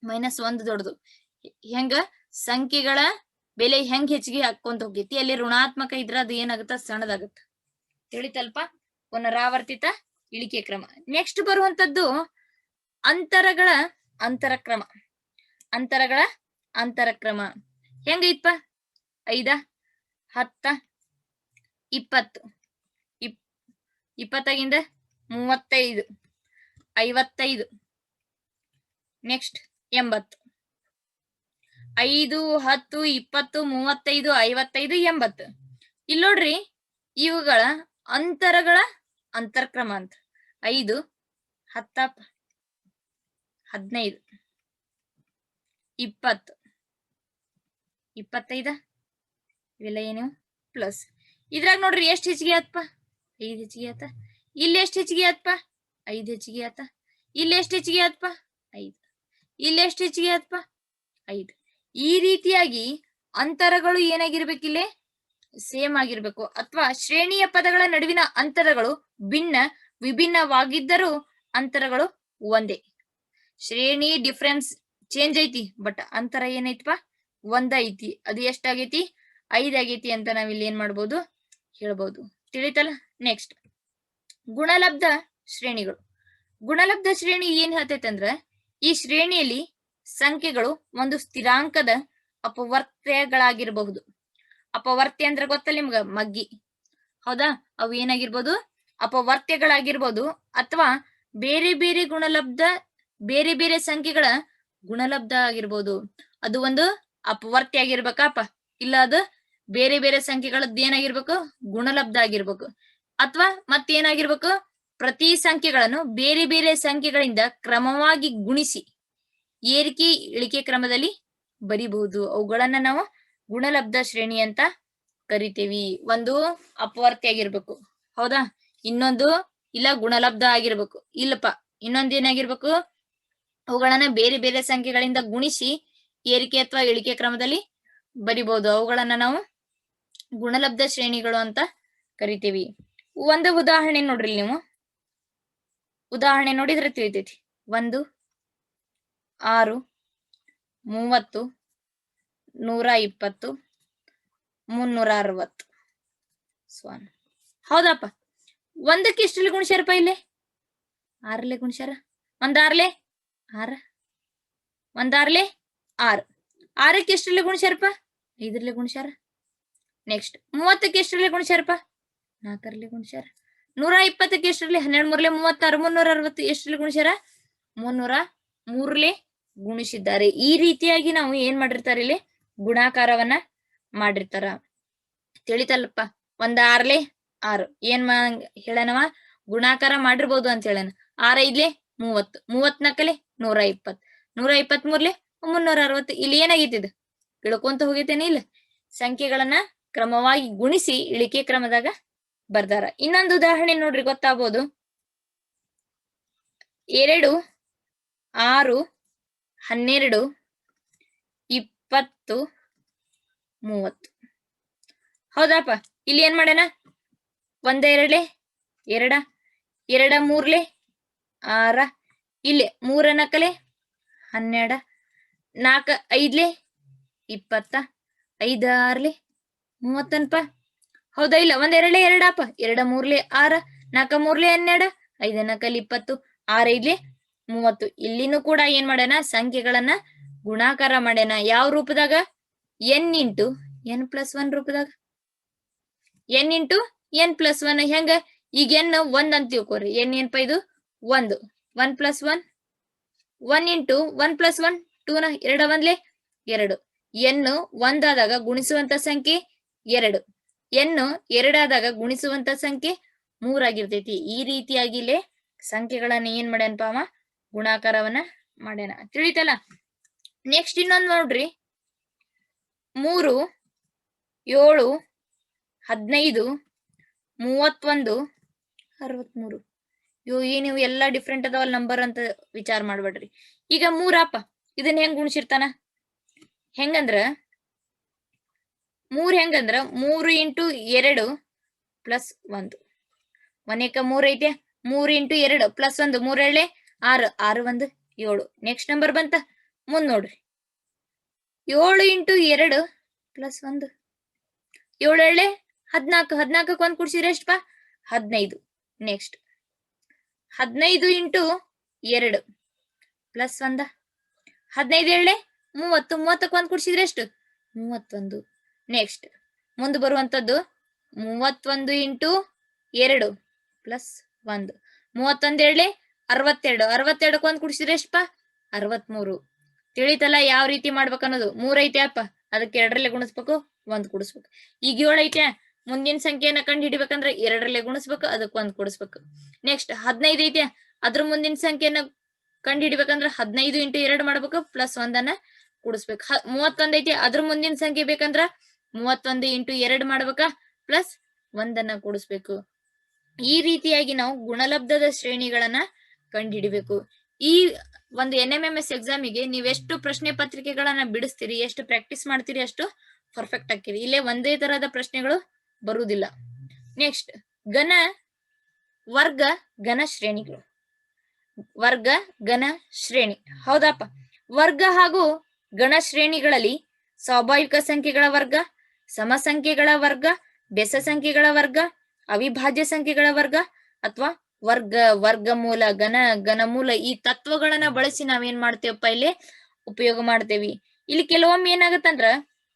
ಮೈನಸ್ ಒಂದ್ ದೊಡ್ಡದು. ಹೆಂಗ? ಸಂಖ್ಯೆಗಳ ಬೆಲೆ ಹೆಂಗ್ ಹೆಚ್ಚಿಗೆ ಹಾಕೊಂತ ಹೋಗೈತಿ? ಅಲ್ಲಿ ಋಣಾತ್ಮಕ ಇದ್ರ ಅದು ಏನಾಗುತ್ತ? ಸಣ್ಣದಾಗತ್ತ. ತಿಳಿತಲ್ಪ? ಪುನರಾವರ್ತಿತ ಇಳಿಕೆ ಕ್ರಮ. ನೆಕ್ಸ್ಟ್ ಬರುವಂತದ್ದು ಅಂತರಗಳ ಅಂತರ ಕ್ರಮ ಅಂತರಗಳ ಅಂತರ ಕ್ರಮ ಹೆಂಗೈತ್ಪ ಐದ, ಹತ್ತ, ಇಪ್ಪತ್ತು. ಇಪ್ ಇಪ್ಪತ್ತಾಗಿಂದ ಮೂವತ್ತೈದು, ಐವತ್ತೈದು. ನೆಕ್ಸ್ಟ್ ಎಂಬತ್ತು. ಐದು, ಹತ್ತು, ಇಪ್ಪತ್ತು, ಮೂವತ್ತೈದು, ಐವತ್ತೈದು, ಎಂಬತ್ತು. ಇಲ್ಲಿ ನೋಡ್ರಿ, ಇವುಗಳ ಅಂತರಗಳ ಅಂತರ್ಕ್ರಮ ಅಂತ. ಐದು, ಹತ್ತ, ಹದಿನೈದು. ಇಪ್ಪತ್ತು. ಇಪ್ಪತ್ತೈದ ಇವೆಲ್ಲ ಏನು? ಪ್ಲಸ್ ಇದ್ರಾಗ ನೋಡ್ರಿ ಎಷ್ಟು ಹೆಚ್ಚಿಗೆ ಆತ್ಪ? ಐದ್ ಹೆಚ್ಚಿಗೆ ಆತ. ಇಲ್ಲಿ ಎಷ್ಟು ಹೆಚ್ಚಿಗೆ ಆತ್ಪ? ಐದ್ ಹೆಚ್ಚಿಗೆ ಆತ. ಇಲ್ಲಿ ಎಷ್ಟು ಹೆಚ್ಚಿಗೆ ಆತ್ಪ? ಐದ್. ಇಲ್ಲಿ ಎಷ್ಟು ಹೆಚ್ಚಿಗೆ ಆತ್ಪ? ಐದ್. ಈ ರೀತಿಯಾಗಿ ಅಂತರಗಳು ಏನಾಗಿರ್ಬೇಕಿಲ್ಲೇ ಸೇಮ್ ಆಗಿರ್ಬೇಕು. ಅಥವಾ ಶ್ರೇಣಿಯ ಪದಗಳ ನಡುವಿನ ಅಂತರಗಳು ಭಿನ್ನ, ವಿಭಿನ್ನವಾಗಿದ್ದರೂ ಅಂತರಗಳು ಒಂದೇ. ಶ್ರೇಣಿ ಡಿಫ್ರೆನ್ಸ್ ಚೇಂಜ್ ಐತಿ ಬಟ್ ಅಂತರ ಏನೈತಪ್ಪ ಒಂದ ಐತಿ. ಅದು ಎಷ್ಟಾಗೈತಿ ಐದ್ ಆಗೈತಿ ಅಂತ ನಾವಿಲ್ಲಿ ಏನ್ ಮಾಡ್ಬೋದು? ಹೇಳ್ಬೋದು. ತಿಳಿತಲ್ಲ? ನೆಕ್ಸ್ಟ್ ಗುಣಲಬ್ಧ ಶ್ರೇಣಿಗಳು. ಗುಣಲಬ್ಧ ಶ್ರೇಣಿ ಏನ್ ಹೇಳ್ತೈತೆ ಅಂದ್ರ, ಈ ಶ್ರೇಣಿಯಲ್ಲಿ ಸಂಖ್ಯೆಗಳು ಒಂದು ಸ್ಥಿರಾಂಕದ ಅಪವರ್ತ್ಯಗಳಾಗಿರಬಹುದು ಅಪವರ್ತ್ಯ ಅಂದ್ರೆ ಗೊತ್ತಲ್ಲ ನಿಮ್ಗ? ಮಗ್ಗಿ. ಹೌದಾ? ಅವು ಏನಾಗಿರ್ಬೋದು? ಅಪವರ್ತ್ಯಗಳಾಗಿರ್ಬೋದು ಅಥವಾ ಬೇರೆ ಬೇರೆ ಗುಣಲಬ್ಧ, ಬೇರೆ ಬೇರೆ ಸಂಖ್ಯೆಗಳ ಗುಣಲಬ್ಧ ಆಗಿರ್ಬೋದು. ಅದು ಒಂದು ಅಪವರ್ತ್ಯ ಆಗಿರ್ಬೇಕಪ್ಪ ಇಲ್ಲ ಅದು ಬೇರೆ ಬೇರೆ ಸಂಖ್ಯೆಗಳದ್ದು ಏನಾಗಿರ್ಬೇಕು? ಗುಣಲಬ್ಧ ಆಗಿರ್ಬೇಕು. ಅಥವಾ ಮತ್ತೇನಾಗಿರ್ಬೇಕು? ಪ್ರತಿ ಸಂಖ್ಯೆಗಳನ್ನು ಬೇರೆ ಬೇರೆ ಸಂಖ್ಯೆಗಳಿಂದ ಕ್ರಮವಾಗಿ ಗುಣಿಸಿ ಏರಿಕೆ, ಇಳಿಕೆ ಕ್ರಮದಲ್ಲಿ ಬರಿಬಹುದು. ಅವುಗಳನ್ನ ನಾವು ಗುಣಲಬ್ಧ ಶ್ರೇಣಿ ಅಂತ ಕರಿತೀವಿ. ಒಂದು ಅಪವರ್ತಿ ಆಗಿರ್ಬೇಕು. ಹೌದಾ? ಇನ್ನೊಂದು ಇಲ್ಲ ಗುಣಲಬ್ಧ ಆಗಿರ್ಬೇಕು. ಇಲ್ಲಪ್ಪ. ಇನ್ನೊಂದು ಏನಾಗಿರ್ಬೇಕು? ಅವುಗಳನ್ನ ಬೇರೆ ಬೇರೆ ಸಂಖ್ಯೆಗಳಿಂದ ಗುಣಿಸಿ ಏರಿಕೆ ಅಥವಾ ಇಳಿಕೆ ಕ್ರಮದಲ್ಲಿ ಬರಿಬಹುದು. ಅವುಗಳನ್ನ ನಾವು ಗುಣಲಬ್ಧ ಶ್ರೇಣಿಗಳು ಅಂತ ಕರಿತೀವಿ. ಒಂದು ಉದಾಹರಣೆ ನೋಡ್ರಿ ನೀವು. ಉದಾಹರಣೆ ನೋಡಿದ್ರೆ ತಿಳಿತೈತಿ. ಒಂದು, ಆರು, ಮೂವತ್ತು, ನೂರ ಇಪ್ಪತ್ತು, ಮುನ್ನೂರ ಅರವತ್ತು. ಸ್ವಾನ್. ಹೌದಪ್ಪ. ಒಂದಕ್ಕೆ ಎಷ್ಟರಲ್ಲಿ ಗುಣಿಸ್ಯಾರಪ್ಪ ಇಲ್ಲಿ? ಆರಲ್ಲೇ ಗುಣಿಸ್ಯಾರ? ಒಂದ್ ಆರ್ಲೆ? ಆರ. ಒಂದ್ ಆರ್ಲೆ? ಆರ್. ಆರಕ್ಕೆ ಎಷ್ಟರಲ್ಲಿ ಗುಣಿಸ್ಯಾರಪ್ಪ? ಐದರಲ್ಲಿ ಗುಣಿಸ್ಯಾರ? ನೆಕ್ಸ್ಟ್ ಮೂವತ್ತಕ್ಕೆ ಎಷ್ಟರಲ್ಲಿ ಗುಣಿಸ್ಯಾರಪ್ಪ ನಾಲ್ಕರಲ್ಲಿ ಗುಣಿಸ್ಯಾರ ನೂರ ಇಪ್ಪತ್ತಕ್ಕೆ ಎಷ್ಟರಲ್ಲಿ? ಹನ್ನೆರಡು ಮೂರ್ಲೆ ಮೂವತ್ತಾರು. ಮುನ್ನೂರ ಅರವತ್ತು ಎಷ್ಟರಲ್ಲಿ ಗುಣಿಸ್ಯಾರ ಮುನ್ನೂರ ಮೂರ್ಲೆ ಗುಣಿಸಿದ್ದಾರೆ. ಈ ರೀತಿಯಾಗಿ ನಾವು ಏನ್ ಮಾಡಿರ್ತಾರ ಇಲ್ಲಿ? ಗುಣಾಕಾರವನ್ನ ಮಾಡಿರ್ತಾರ. ತಿಳಿತಲ್ಲಪ್ಪ. ಒಂದ್ ಆರ್ಲೆ ಆರು. ಏನ್ ಹೇಳನವ? ಗುಣಾಕಾರ ಮಾಡಿರ್ಬೋದು ಅಂತ ಹೇಳನ. ಆರ ಐದ್ಲೆ ಮೂವತ್ತು. ಮೂವತ್ ನಾಲ್ಕಲೆ ನೂರ ಇಪ್ಪತ್ ನೂರ ಇಪ್ಪತ್ ಮೂರ್ಲೆ ಮುನ್ನೂರ ಅರವತ್ತು. ಇಲ್ಲಿ ಏನಾಗೈತಿದ್ ಇಳ್ಕೊಂತ ಹೋಗೈತೇನೆ ಇಲ್ಲ? ಸಂಖ್ಯೆಗಳನ್ನ ಕ್ರಮವಾಗಿ ಗುಣಿಸಿ ಇಳಿಕೆ ಕ್ರಮದಾಗ ಬರ್ದಾರ. ಇನ್ನೊಂದು ಉದಾಹರಣೆ ನೋಡ್ರಿ, ಗೊತ್ತಾಗ್ಬೋದು. ಎರಡು, ಆರು, ಹನ್ನೆರಡು, ಇಪ್ಪತ್ತು, ಮೂವತ್ತು. ಹೌದಪ್ಪ, ಇಲ್ಲಿ ಏನ್ ಮಾಡ್ಯಾನ? ಒಂದ ಎರಡ್ಲೆ, ಎರಡ ಎರಡ ಮೂರ್ಲೆ, ಆರ, ಇಲ್ಲಿ ಮೂರ ನಾಲ್ಕಲೆ, ಹನ್ನೆರಡ, ನಾಲ್ಕ ಐದ್ಲೆ, ಇಪ್ಪತ್ತ ಐದ ಆರ್ಲೆ ಮೂವತ್ತನ್ಪ ಹೌದಾ? ಇಲ್ಲ, ಒಂದ್ ಎರಡೇ ಎರಡಪ್ಪ ಎರಡ ಮೂರ್ಲೆ ಆರ ನಾಕ ಮೂರ್ಲೆ ಹನ್ನೆರಡ, ಐದ ನಾಲ್ಕಲ್ಲಿ ಇಪ್ಪತ್ತು, ಆರ ಇಲ್ಲಿ ಮೂವತ್ತು. ಇಲ್ಲಿನೂ ಕೂಡ ಏನ್ ಮಾಡ್ಯಾನ? ಸಂಖ್ಯೆಗಳನ್ನ ಗುಣಾಕಾರ ಮಾಡ್ಯಾನ. ಯಾವ ರೂಪದಾಗ? N into, N plus one ರೂಪದಾಗ. N into, N plus one. ಹೆಂಗ? ಈಗ ಎನ್ ಒಂದ್ ಅಂತ ತಿಳ್ಕೊರಿ. ಎನ್ ಏನಪ್ಪ ಇದು? ಒಂದು. One plus one one into, one plus one, ಟೂನ ಎರಡ ಒಂದ್ಲೆ ಎರಡು. ಎನ್ ಒಂದಾದಾಗ ಗುಣಿಸುವಂತ ಸಂಖ್ಯೆ ಎರಡು. ಎನ್ನು ಎರಡಾದಾಗ ಗುಣಿಸುವಂತ ಸಂಖ್ಯೆ ಮೂರಾಗಿರ್ತೈತಿ. ಈ ರೀತಿಯಾಗಿ ಇಲ್ಲೇ ಸಂಖ್ಯೆಗಳನ್ನ ಏನ್ ಮಾಡ್ಯಾನಪ್ಪ ಅವ ಗುಣಾಕಾರವನ್ನ ಮಾಡ್ಯಾನ. ತಿಳಿತಲ್ಲ? ನೆಕ್ಸ್ಟ್ ಇನ್ನೊಂದ್ ನೋಡ್ರಿ. ಮೂರು, ಏಳು, ಹದಿನೈದು, ಮೂವತ್ತೊಂದು, ಅರವತ್ಮೂರು. ಇವು ಏನಿವು ಎಲ್ಲಾ ಡಿಫ್ರೆಂಟ್ ಅದಾವಲ್ಲ ನಂಬರ್ ಅಂತ ವಿಚಾರ ಮಾಡ್ಬೇಡ್ರಿ. ಈಗ ಮೂರಪ್ಪ. ಇದನ್ನ ಹೆಂಗ್ ಗುಣಿಸಿರ್ತಾನ? ಹೆಂಗಂದ್ರ ಮೂರ್ ಹೆಂಗಂದ್ರ? ಮೂರು ಇಂಟು ಎರಡು ಪ್ಲಸ್ ಒಂದು. ಮನೆಕ ಮೂರ್ ಐತೆ? ಮೂರ್ ಇಂಟು ಎರಡು ಪ್ಲಸ್ ಒಂದು. ಮೂರೇಳೆ ಆರು. ಆರು ಒಂದು ಏಳು. ನೆಕ್ಸ್ಟ್ ನಂಬರ್ ಬಂತ? ಮುಂದ್ ನೋಡ್ರಿ. ಏಳು ಇಂಟು ಎರಡು ಪ್ಲಸ್ ಒಂದು. ಏಳು ಎಳೆ ಹದ್ನಾಲ್ಕು. ಹದ್ನಾಲ್ಕಕ್ಕೆ ಒಂದ್ ಕುಡ್ಸಿದ್ರೆ ಪಾ ಹದಿನೈದು. ನೆಕ್ಸ್ಟ್ ಹದಿನೈದು ಇಂಟು ಎರಡು ಪ್ಲಸ್ ಒಂದ. ಹದಿನೈದು ಎಳೆ ಮೂವತ್ತು. ಮೂವತ್ತಕ್ಕೆ ಒಂದ್ ಕುಡ್ಸಿದ್ರೆ ಎಷ್ಟು? ಮೂವತ್ತೊಂದು. ನೆಕ್ಸ್ಟ್ ಮುಂದೆ ಬರುವಂತದ್ದು ಮೂವತ್ತೊಂದು ಇಂಟು ಎರಡು ಪ್ಲಸ್ ಒಂದು. ಮೂವತ್ತೊಂದು ಹೇಳಿ? ಅರವತ್ತೆರಡು. ಅರವತ್ತೆರಡಕ್ಕೆ ಒಂದ್ ಕುಡ್ಸಿದ್ರೆ ಎಷ್ಟಪ್ಪ? ಅರವತ್ಮೂರು. ತಿಳಿತಲ್ಲ ಯಾವ ರೀತಿ ಮಾಡ್ಬೇಕನ್ನೋದು? ಮೂರ್ ಐತೆ ಅಪ್ಪ. ಅದಕ್ಕೆ ಎರಡರಲ್ಲೇ ಗುಣಿಸ್ಬೇಕು, ಒಂದ್ ಕುಡಿಸ್ಬೇಕು. ಈಗ ಏಳು ಐತೆ? ಮುಂದಿನ ಸಂಖ್ಯೆಯನ್ನ ಕಂಡು ಹಿಡಿಬೇಕಂದ್ರೆ ಎರಡರಲ್ಲೇ ಗುಣಿಸ್ಬೇಕು, ಅದಕ್ಕೆ ಒಂದ್ ಕುಡಿಸ್ಬೇಕು. ನೆಕ್ಸ್ಟ್ ಹದಿನೈದು ಐತೆ? ಅದ್ರ ಮುಂದಿನ ಸಂಖ್ಯೆಯನ್ನ ಕಂಡು ಹಿಡಿಬೇಕಂದ್ರೆ ಹದಿನೈದು ಇಂಟು ಎರಡು ಮಾಡ್ಬೇಕು, ಪ್ಲಸ್ ಒಂದನ್ನ ಕುಡಿಸ್ಬೇಕು. ಮೂವತ್ತೊಂದ್ ಐತಿ? ಅದ್ರ ಮುಂದಿನ ಸಂಖ್ಯೆ ಬೇಕಂದ್ರ ಮೂವತ್ತೊಂದು ಇಂಟು ಎರಡು ಮಾಡ್ಬೇಕಾ? ಪ್ಲಸ್ ಒಂದನ್ನ ಕೂಡಿಸ್ಬೇಕು. ಈ ರೀತಿಯಾಗಿ ನಾವು ಗುಣಲಬ್ಧದ ಶ್ರೇಣಿಗಳನ್ನ ಕಂಡುಹಿಡಿಬೇಕು ಈ ಒಂದು ಎನ್ ಎಂ ಎಂ ಎಸ್ ಎಕ್ಸಾಮಿಗೆ ನೀವೆಷ್ಟು ಪ್ರಶ್ನೆ ಪತ್ರಿಕೆಗಳನ್ನ ಬಿಡಿಸ್ತೀರಿ, ಎಷ್ಟು ಪ್ರಾಕ್ಟೀಸ್ ಮಾಡ್ತೀರಿ ಅಷ್ಟು ಪರ್ಫೆಕ್ಟ್ ಆಕಿರಿ ಇಲ್ಲೇ ಒಂದೇ ತರಹದ ಪ್ರಶ್ನೆಗಳು ಬರುವುದಿಲ್ಲ. ನೆಕ್ಸ್ಟ್ ಘನ, ವರ್ಗ, ಘನ ಶ್ರೇಣಿಗಳು. ವರ್ಗ, ಘನ ಶ್ರೇಣಿ. ಹೌದಪ್ಪ. ವರ್ಗ ಹಾಗೂ ಗಣ ಶ್ರೇಣಿಗಳಲ್ಲಿ ಸ್ವಾಭಾವಿಕ ಸಂಖ್ಯೆಗಳ ವರ್ಗ ಸಮಸಂಖ್ಯೆಗಳ ವರ್ಗ ಬೆಸ ಸಂಖ್ಯೆಗಳ ವರ್ಗ, ಅವಿಭಾಜ್ಯ ಸಂಖ್ಯೆಗಳ ವರ್ಗ ಅಥವಾ ವರ್ಗ ವರ್ಗಮೂಲ ಘನ ಘನಮೂಲ ಈ ತತ್ವಗಳನ್ನ ಬಳಸಿ ನಾವೇನ್ ಮಾಡ್ತೇವಪ್ಪ ಇಲ್ಲಿ ಉಪಯೋಗ ಮಾಡ್ತೇವಿ. ಇಲ್ಲಿ ಕೆಲವೊಮ್ಮೆ ಏನಾಗತ್ತಂದ್ರ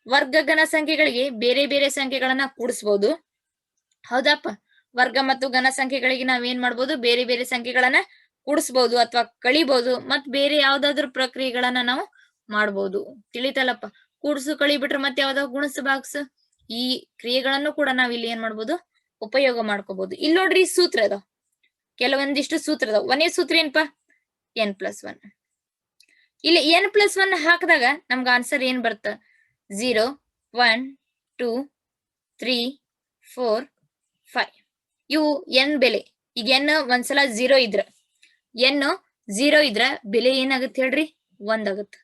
ವರ್ಗ, ಘನ ಸಂಖ್ಯೆಗಳಿಗೆ ಬೇರೆ ಬೇರೆ ಸಂಖ್ಯೆಗಳನ್ನ ಕೂಡಿಸ್ಬೋದು. ಹೌದಪ್ಪ. ವರ್ಗ ಮತ್ತು ಘನ ಸಂಖ್ಯೆಗಳಿಗೆ ನಾವೇನ್ ಮಾಡ್ಬೋದು? ಬೇರೆ ಬೇರೆ ಸಂಖ್ಯೆಗಳನ್ನ ಕೂಡಿಸ್ಬೋದು ಅಥವಾ ಕಳಿಬಹುದು ಮತ್ ಬೇರೆ ಯಾವ್ದಾದ್ರು ಪ್ರಕ್ರಿಯೆಗಳನ್ನ ನಾವು ಮಾಡ್ಬೋದು. ತಿಳಿತಲ್ಲಪ್ಪ. ಕೂಡ್ಸು ಕಳಿ ಬಿಟ್ರೆ ಮತ್ತೆ ಯಾವ್ದಾವ ಗುಣಸು ಬಾಕ್ಸ್, ಈ ಕ್ರಿಯೆಗಳನ್ನು ಕೂಡ ನಾವ್ ಇಲ್ಲಿ ಏನ್ ಮಾಡ್ಬೋದು? ಉಪಯೋಗ ಮಾಡ್ಕೋಬಹುದು ಇಲ್ಲಿ ನೋಡ್ರಿ ಸೂತ್ರ ಅದಾವ ಕೆಲವೊಂದಿಷ್ಟು ಸೂತ್ರ ಅದಾವ. ಒಂದೇ ಸೂತ್ರ ಏನ್ಪಾ? ಎನ್ ಪ್ಲಸ್ ಒನ್ ಇಲ್ಲಿ ಎನ್ ಪ್ಲಸ್ ಒನ್ ಹಾಕಿದಾಗ ನಮ್ಗ ಆನ್ಸರ್ ಏನ್ ಬರ್ತ? Zero one two three four five ಇವು ಎನ್ ಬೆಲೆ. ಈಗ ಎನ್ ಒಂದ್ಸಲ ಝೀರೋ ಇದ್ರ. ಎನ್ ಝೀರೋ ಇದ್ರ ಬೆಲೆ ಏನಾಗುತ್ತೆ ಹೇಳ್ರಿ? ಒಂದಾಗತ್ತೆ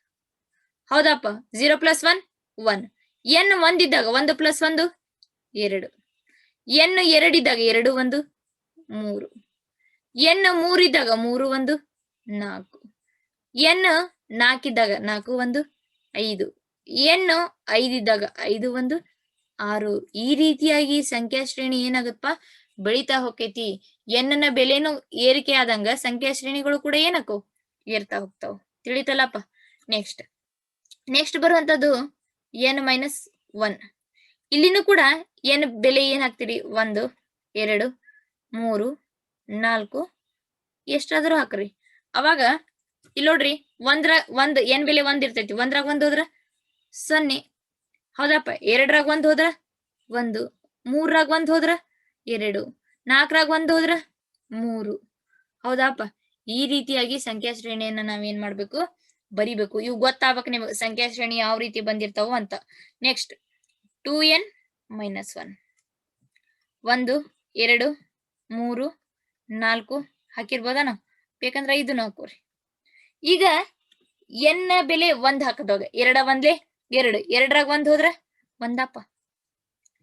ಹೌದಪ್ಪ. Zero plus one one N ಒಂದಿದ್ದಾಗ ಒಂದು ಪ್ಲಸ್ ಒಂದು, ಎರಡು. ಎನ್ ಎರಡಿದ್ದಾಗ ಎರಡು ಒಂದು, ಮೂರು. ಎನ್ ಮೂರಿದ್ದಾಗ ಮೂರು ಒಂದು, ನಾಲ್ಕು. ಎನ್ ನಾಲ್ಕಿದ್ದಾಗ ನಾಲ್ಕು ಒಂದು, ಐದು. ಎನ್ ಐದಿದ್ದಾಗ ಐದು ಒಂದು, ಆರು. ಈ ರೀತಿಯಾಗಿ ಸಂಖ್ಯಾ ಶ್ರೇಣಿ ಏನಾಗತ್ತಪ್ಪ ಬೆಳಿತಾ ಹೋಗ್ತೈತಿ ಎನ್ನ ಬೆಲೆನು ಏರಿಕೆ ಆದಂಗ ಸಂಖ್ಯಾ ಶ್ರೇಣಿಗಳು ಕೂಡ ಏನಕ್ಕೋ ಏರ್ತಾ ಹೋಗ್ತಾವ. ತಿಳಿತಲ್ಲಪ್ಪ? ನೆಕ್ಸ್ಟ್ ನೆಕ್ಸ್ಟ್ ಬರುವಂತದ್ದು ಎನ್ ಮೈನಸ್ ಒನ್ ಇಲ್ಲಿನೂ ಕೂಡ ಎನ್ ಬೆಲೆ ಏನ್ ಹಾಕ್ತೀರಿ ಒಂದು, ಎರಡು, ಮೂರು, ನಾಲ್ಕು, ಎಷ್ಟಾದ್ರೂ ಹಾಕ್ರಿ. ಅವಾಗ ಇಲ್ಲಿ ನೋಡ್ರಿ, ಒಂದ್ರ, ಒಂದ್ ಎನ್ ಬೆಲೆ ಒಂದ್ ಇರ್ತೈತಿ. ಒಂದ್ರಾಗ ಒಂದ್ ಹೋದ್ರ ಸೊನ್ನೆ. ಹೌದಪ್ಪ ಎರಡ್ರಾಗ ಒಂದ್ ಹೋದ್ರ ಒಂದು, ಮೂರ್ರಾಗ ಒಂದ್ ಹೋದ್ರ ಎರಡು, ನಾಲ್ಕರಾಗ ಒಂದ್ ಹೋದ್ರ ಮೂರು. ಹೌದಪ್ಪ, ಈ ರೀತಿಯಾಗಿ ಸಂಖ್ಯಾ ಶ್ರೇಣಿಯನ್ನ ನಾವೇನ್ ಮಾಡ್ಬೇಕು? ಬರಿಬೇಕು. ಇವು ಗೊತ್ತಾಗ್ಬೇಕು ನಿಮಗೆ. ಸಂಖ್ಯಾ ಶ್ರೇಣಿ ಯಾವ ರೀತಿ ಬಂದಿರ್ತಾವ ಅಂತ. Next two N minus one ಒಂದು, ಎರಡು, ಮೂರು, ನಾಲ್ಕು ಹಾಕಿರ್ಬೋದ ನಾವು ಬೇಕಂದ್ರೆ ಐದು ಹಾಕೋರಿ ಈಗ ಎನ್ ಬೆಲೆ ಒಂದ್ ಹಾಕದವಾಗ ಎರಡ ಒಂದ್ಲೆ ಎರಡು. ಎರಡ್ರಾಗ ಒಂದ್ ಹೋದ್ರ ಒಂದಪ್ಪ.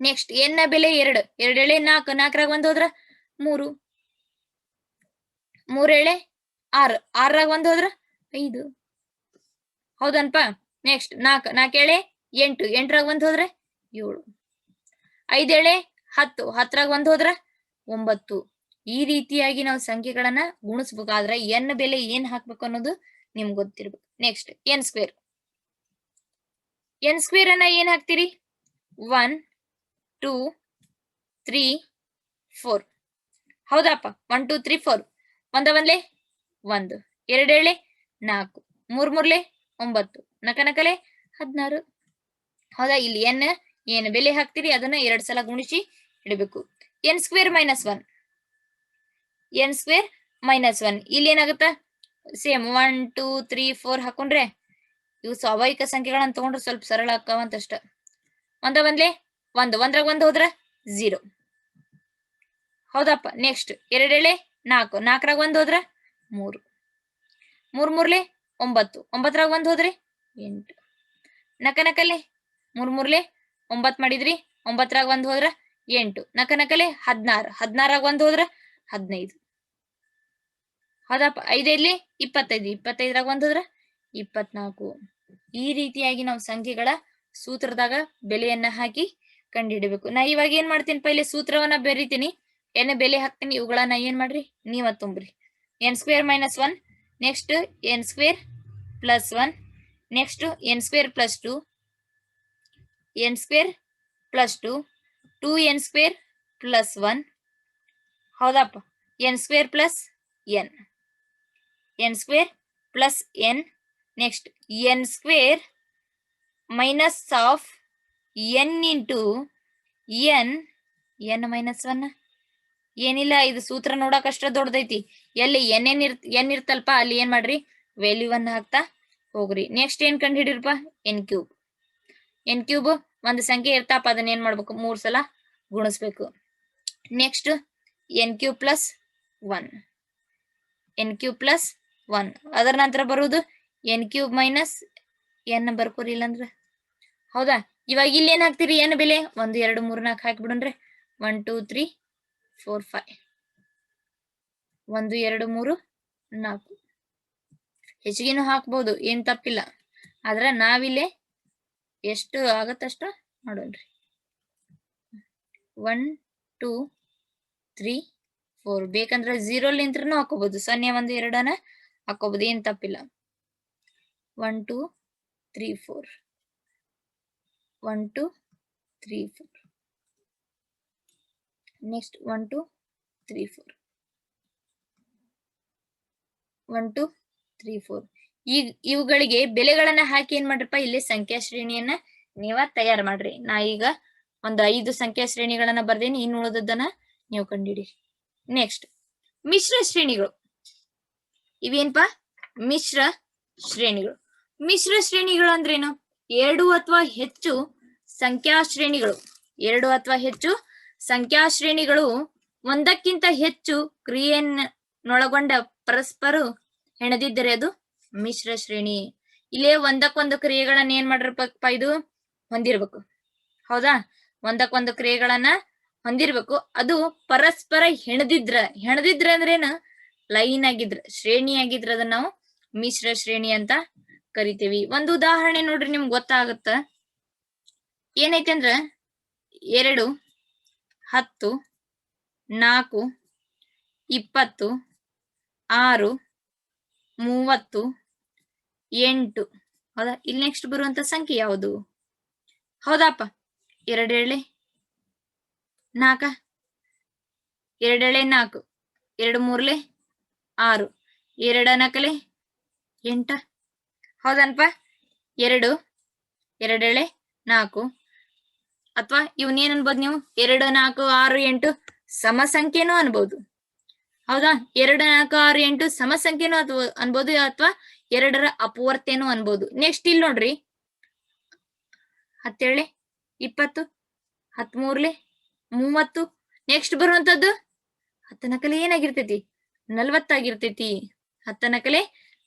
ನೆಕ್ಸ್ಟ್ ಎನ್ನ ಬೆಲೆ ಎರಡು. ಎರಡೆಳೆ ನಾಲ್ಕು, ನಾಲ್ಕರಾಗ ಒಂದ್ ಹೋದ್ರ ಮೂರು. ಮೂರೆಳೆ ಆರು. ಆರಾಗ ಒಂದ್ ಹೋದ್ರ ಐದು. ಹೌದನ್ಪ. ನೆಕ್ಸ್ಟ್ ನಾಲ್ಕು ನಾಲ್ಕೇಳೆ ಎಂಟು. ಎಂಟರಾಗ ಒಂದ್ ಹೋದ್ರೆ? ಏಳು. ಐದೇಳೆ ಹತ್ತು. ಹತ್ತರಾಗ ಒಂದ್ ಹೋದ್ರ? ಒಂಬತ್ತು. ಈ ರೀತಿಯಾಗಿ ನಾವು ಸಂಖ್ಯೆಗಳನ್ನ ಗುಣಿಸ್ಬೇಕಾದ್ರೆ ಎನ್ ಬೆಲೆ ಏನ್ ಹಾಕ್ಬೇಕು ಅನ್ನೋದು ನಿಮ್ಗೆ ಗೊತ್ತಿರ್ಬೇಕು. Next N square N square ಅನ್ನ ಏನ್ ಹಾಕ್ತೀರಿ? ಒನ್ ಟೂ ತ್ರೀ ಫೋರ್ ಹೌದಪ್ಪ. ಒನ್ ಟೂ ತ್ರೀ ಫೋರ್ ಒಂದ ಒಂದ್ಲೆ ಒಂದು. ಎರಡೇಳೆ? ನಾಲ್ಕು. ಮೂರ್ ಮೂರ್ಲೆ? ಒಂಬತ್ತು. ನಕನಕಲೆ ಹದಿನಾರು. ಹೌದಾ? ಇಲ್ಲಿ ಎನ್, ಏನು ಬೆಲೆ ಹಾಕ್ತೀರಿ? ಅದನ್ನ ಎರಡ್ ಸಲ ಗುಣಿಸಿ ಇಡಬೇಕು. N square minus one. N square minus one. ಇಲ್ಲಿ ಏನಾಗುತ್ತ? Same one, two, three, four ಹಾಕೊಂಡ್ರೆ ಇವು ಸ್ವಾಭಾವಿಕ ಸಂಖ್ಯೆಗಳನ್ನ ತಗೊಂಡ್ರೆ ಸ್ವಲ್ಪ ಸರಳ ಆಕ್ಕವಂತ ಅಷ್ಟ ಒಂದ ಬಂದ್ಲೆ? ಒಂದು. ಒಂದ್ರಾಗ ಒಂದು ಹೋದ್ರ ಝೀರೋ. ಹೌದಪ್ಪ. ನೆಕ್ಸ್ಟ್. ಎರಡೆಳೆ? ನಾಲ್ಕು. ನಾಲ್ಕರಾಗ ಒಂದು ಹೋದ್ರ ಮೂರು. ಮೂರ್ ಮೂರ್ಲೆ? ಒಂಬತ್ತು. ಒಂಬತ್ತರಾಗ ಒಂದ್ ಹೋದ್ರಿ? ಎಂಟು. ನಕ ನಕಲೆ? ಮೂರ್ ಮೂರ್ಲೆ? ಒಂಬತ್ ಮಾಡಿದ್ರಿ? ಒಂಬತ್ತರಾಗ ಒಂದ್ ಹೋದ್ರ ಎಂಟು. ನಕ ನಕಲೆ? ಹದ್ನಾರು. ಹದ್ನಾರಾಗ ಒಂದ್ ಹೋದ್ರ ಹದಿನೈದು. ಹೌದಪ್ಪ. ಐದೈದ್ಲಿ ಇಪ್ಪತ್ತೈದು. ಇಪ್ಪತ್ತೈದರಾಗ ಒಂದ್ ಹೋದ್ರ ಇಪ್ಪತ್ನಾಲ್ಕು. ಈ ರೀತಿಯಾಗಿ ನಾವು ಸಂಖ್ಯೆಗಳ ಸೂತ್ರದಾಗ ಬೆಲೆಯನ್ನ ಹಾಕಿ ಕಂಡುಹಿಡಬೇಕು ನಾ ಇವಾಗ ಏನ್ ಮಾಡ್ತೀನಿ? ಪೈಲೆ ಸೂತ್ರವನ್ನ ಬೆರಿತೀನಿ. ಏನ ಬೆಲೆ ಹಾಕ್ತೀನಿ. ಇವುಗಳನ್ನ ಏನ್ ಮಾಡ್ರಿ? ನೀವ ತುಂಬ್ರಿ. N square minus one next N square plus one next N square plus two N square plus two two N square plus one ಹೌದಪ್ಪ. N square plus N N square plus N next N square minus of N into N N minus one ಏನಿಲ್ಲ, ಇದು ಸೂತ್ರ ನೋಡಕ್ ಅಷ್ಟ ದೊಡ್ಡದೈತಿ. ಎಲ್ಲಿ ಏನೇನ್ ಇರ್, ಏನ್ ಇರ್ತಲ್ಪ ಅಲ್ಲಿ ಏನ್ ಮಾಡ್ರಿ? ವ್ಯಾಲ್ಯೂ ಅನ್ನ ಹಾಕ್ತಾ ಹೋಗ್ರಿ. ನೆಕ್ಸ್ಟ್ ಏನ್ ಕಂಡು ಹಿಡಿರಪ್ಪ ಎನ್ ಕ್ಯೂಬ್ ಎನ್ ಕ್ಯೂಬ್ ಒಂದು ಸಂಖ್ಯೆ ಇರ್ತಪ್ಪ, ಅದನ್ನ ಏನ್ ಮಾಡ್ಬೇಕು? ಮೂರ್ ಸಲ ಗುಣಿಸ್ಬೇಕು. Next N cube plus one N cube plus one ಅದರ ನಂತರ ಬರುವುದು ಎನ್ ಕ್ಯೂಬ್ ಮೈನಸ್ ಎನ್ ಬರ್ಕೋರಿ ಇಲ್ಲಂದ್ರ. ಹೌದಾ? ಇವಾಗ ಇಲ್ಲಿ ಏನ್ ಹಾಕ್ತೀರಿ? ಏನ್ ಬೆಲೆ? ಒಂದು, ಎರಡು, ಮೂರ್, ನಾಲ್ಕು ಹಾಕ್ಬಿಡನ್ರಿ one two three four five ಒಂದು, ಎರಡು, ಮೂರು, ನಾಲ್ಕು. ಹೆಚ್ಚಿಗೆನು ಹಾಕ್ಬೋದು, ಏನ್ ತಪ್ಪಿಲ್ಲ. ಆದ್ರೆ ನಾವಿಲ್ಲಿ ಎಷ್ಟು ಆಗತ್ತಷ್ಟು ಮಾಡೋಣ್ರಿ ಒನ್ ಟೂ ತ್ರೀ ಫೋರ್ ಬೇಕಂದ್ರೆ ಝೀರೋ ಲಿಂತ್ರನು ಹಾಕೋಬಹುದು ಸೊನ್ನೆ, ಒಂದು, ಎರಡನ ಹಾಕೋಬಹುದು ಏನ್ ತಪ್ಪಿಲ್ಲ. One two three four one two three four next one two three four one two three four ಈ, ಇವುಗಳಿಗೆ ಬೆಲೆಗಳನ್ನ ಹಾಕಿ ಏನ್ ಮಾಡ್ರಪ್ಪ? ಇಲ್ಲಿ ಸಂಖ್ಯಾ ಶ್ರೇಣಿಯನ್ನ ನೀವ ತಯಾರು ಮಾಡ್ರಿ. ನಾ ಈಗ ಒಂದು ಐದು ಸಂಖ್ಯಾ ಶ್ರೇಣಿಗಳನ್ನ ಬರ್ದೇನಿ ಇನ್ನು ಉಳಿದದ್ದನ್ನ ನೀವು ಕಂಡಿಡಿ. ನೆಕ್ಸ್ಟ್ ಮಿಶ್ರ ಶ್ರೇಣಿಗಳು. ಇವೇನ್ಪಾ? ಮಿಶ್ರ ಶ್ರೇಣಿಗಳು. ಮಿಶ್ರ ಶ್ರೇಣಿಗಳು ಅಂದ್ರೇನು? ಎರಡು ಅಥವಾ ಹೆಚ್ಚು ಸಂಖ್ಯಾ ಶ್ರೇಣಿಗಳು. ಎರಡು ಅಥವಾ ಹೆಚ್ಚು ಸಂಖ್ಯಾ ಶ್ರೇಣಿಗಳು ಒಂದಕ್ಕಿಂತ ಹೆಚ್ಚು ಕ್ರಿಯೆಯನ್ನೊಳಗೊಂಡ ಪರಸ್ಪರ ಹೆಣದಿದ್ದರೆ ಅದು ಮಿಶ್ರ ಶ್ರೇಣಿ. ಇಲ್ಲೇ ಒಂದಕ್ಕೊಂದು ಕ್ರಿಯೆಗಳನ್ನ ಏನ್ ಮಾಡಿರ್ಬೇಕಪ್ಪ ಇದು? ಹೊಂದಿರ್ಬೇಕು. ಹೌದಾ? ಒಂದಕ್ಕೊಂದು ಕ್ರಿಯೆಗಳನ್ನ ಹೊಂದಿರ್ಬೇಕು. ಅದು ಪರಸ್ಪರ ಹೆಣದಿದ್ರ ಹೆಣದಿದ್ರ ಅಂದ್ರೇನು? ಲೈನ್ ಆಗಿದ್ರ, ಶ್ರೇಣಿ ಆಗಿದ್ರ ಅದನ್ನ ನಾವು ಮಿಶ್ರ ಶ್ರೇಣಿ ಅಂತ ಕರಿತೀವಿ. ಒಂದು ಉದಾಹರಣೆ ನೋಡ್ರಿ ನಿಮ್ಗೆ ಗೊತ್ತಾಗತ್ತ. ಏನೈತೆ ಅಂದ್ರ ಎರಡು, ಹತ್ತು, ನಾಲ್ಕು, ಇಪ್ಪತ್ತು ಆರು, ಮೂವತ್ತು, ಎಂಟು. ಹೌದಾ? ಇಲ್ಲಿ ನೆಕ್ಸ್ಟ್ ಬರುವಂತ ಸಂಖ್ಯೆ ಯಾವುದು? ಹೌದಪ್ಪ. ಎರಡೆಳೆ ನಾಲ್ಕ ಎರಡೆಳೆ ನಾಲ್ಕು ಎರಡು ಮೂರ್ಲೆ, ಆರು. ಎರಡ ನಾಲ್ಕಲೆ ಎಂಟ. ಹೌದನ್ಪ? ಎರಡು, ಎರಡೆಳೆ ನಾಲ್ಕು ಅಥವಾ ಇವನೇನ್ ಅನ್ಬೋದು ನೀವು? ಎರಡು ನಾಲ್ಕು ಆರು, ಎಂಟು. ಸಮ ಸಂಖ್ಯೆನೂ ಅನ್ಬೋದು. ಹೌದಾ? ಎರಡು ನಾಲ್ಕು ಆರು ಎಂಟು ಸಮಸಂಖ್ಯೆನೂ ಅಥವಾ ಅನ್ಬೋದು ಅಥವಾ ಎರಡರ ಅಪವರ್ತೇನೂ ಅನ್ಬೋದು. ನೆಕ್ಸ್ಟ್ ಇಲ್ಲಿ ನೋಡ್ರಿ. ಹತ್ತೇಳೆ, ಇಪ್ಪತ್ತು, ಹತ್ಮೂರ್ಲೆ, ಮೂವತ್ತು. ನೆಕ್ಸ್ಟ್ ಬರುವಂತದ್ದು ಹತ್ತ ನಕಲೆ ಏನಾಗಿರ್ತೈತಿ? ನಲ್ವತ್ತಾಗಿರ್ತೈತಿ. ಹತ್ತ ನಕಲೆ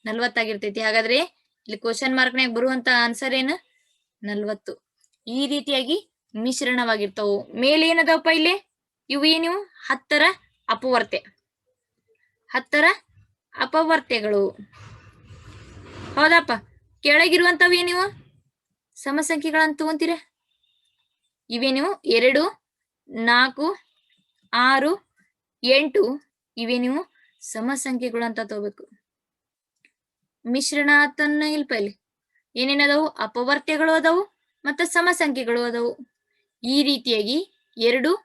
ನಲ್ವತ್ತಾಗಿರ್ತೈತಿ. ಹಾಗಾದ್ರೆ ಇಲ್ಲಿ ಕ್ವಶನ್ ಮಾರ್ಕ್ನಾಗ ಬರುವಂತ ಆನ್ಸರ್ ಏನು? ನಲ್ವತ್ತು. ಈ ರೀತಿಯಾಗಿ ಮಿಶ್ರಣವಾಗಿರ್ತಾವು. ಮೇಲೆ ಏನದವಪ್ಪ ಇಲ್ಲಿ? ಇವು ಏನು ಹತ್ತರ ಅಪವರ್ತೆ ಹತ್ತರ ಅಪವರ್ತ್ಯಗಳು ಹೌದಪ್ಪ. ಕೆಳಗಿರುವಂತವು ಏನಿವು? ಸಮಸಂಖ್ಯೆಗಳನ್ನ ತಗೊಂತೀರ? ಇವೇನಿವು? ಎರಡು, ನಾಲ್ಕು, ಆರು, ಎಂಟು. ಇವೇನಿವು? ಸಮಸಂಖ್ಯೆಗಳು ಅಂತ ತಗೋಬೇಕು. ಮಿಶ್ರಣ ತನ್ನ ಇಲ್ಪ ಇಲ್ಲಿ. ಏನೇನದವು? ಅಪವರ್ತ್ಯಗಳು ಅದಾವು ಮತ್ತೆ ಸಮಸಂಖ್ಯೆಗಳು ಅದಾವು. ಈ ರೀತಿಯಾಗಿ ಎರಡು,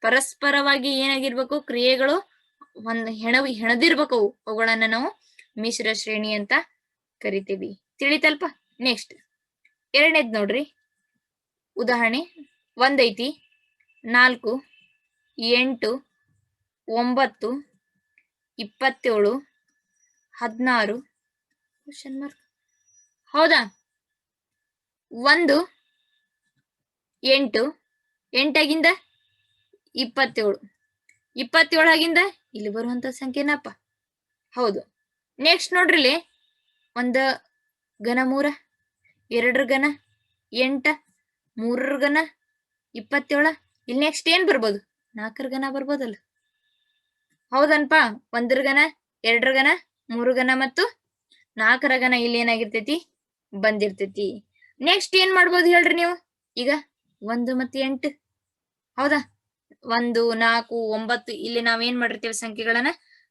ಪರಸ್ಪರವಾಗಿ ಏನಾಗಿರ್ಬೇಕು? ಕ್ರಿಯೆಗಳು ಒಂದ್ ಹೆಣವಿ ಹೆಣದಿರ್ಬೇಕು ಅವು ಅವುಗಳನ್ನ ನಾವು ಮಿಶ್ರ ಶ್ರೇಣಿ ಅಂತ ಕರಿತೀವಿ. ತಿಳಿತಲ್ಪ? ನೆಕ್ಸ್ಟ್ ಎರಡನೇದ್ ನೋಡ್ರಿ. ಉದಾಹರಣೆ ಒಂದೈತಿ. ನಾಲ್ಕು, ಎಂಟು, ಒಂಬತ್ತು, ಇಪ್ಪತ್ತೇಳು, ಹದಿನಾರು. ಮಾರ್ಕ್ ಹೌದಾ? ಒಂದು, ಎಂಟು, ಎಂಟಾಗಿಂದ ಇಪ್ಪತ್ತೇಳು. ಇಪ್ಪತ್ತೇಳಾಗಿಂದ ಇಲ್ಲಿ ಬರುವಂತ ಸಂಖ್ಯೆನಪ್ಪ ಹೌದು. ನೆಕ್ಸ್ಟ್ ನೋಡ್ರಿಲಿ ಒಂದ ಘನ ಮೂರ, ಎರಡರ ಘನ ಎಂಟ, ಮೂರರ ಘನ ಇಪ್ಪತ್ತೇಳ. ಇಲ್ಲಿ ನೆಕ್ಸ್ಟ್ ಏನ್ ಬರ್ಬೋದು? ನಾಲ್ಕರ ಘನ ಬರ್ಬೋದಲ್ಲ. ಹೌದನ್ಪ? ಒಂದ್ರ ಘನ, ಎರಡರ ಘನ ಮೂರು ಘನ ಮತ್ತು ನಾಲ್ಕರ ಘನ ಇಲ್ಲಿ ಏನಾಗಿರ್ತೈತಿ? ಬಂದಿರ್ತೈತಿ. ನೆಕ್ಸ್ಟ್ ಏನ್ ಮಾಡ್ಬೋದು ಹೇಳ್ರಿ ನೀವು? ಈಗ ಒಂದು ಮತ್ತೆ ಎಂಟು. ಹೌದಾ? ಒಂದು, ನಾಲ್ಕು, ಒಂಬತ್ತು, ಇಲ್ಲಿ ನಾವೇನ್ ಮಾಡಿರ್ತೀವಿ ಸಂಖ್ಯೆಗಳನ್ನ?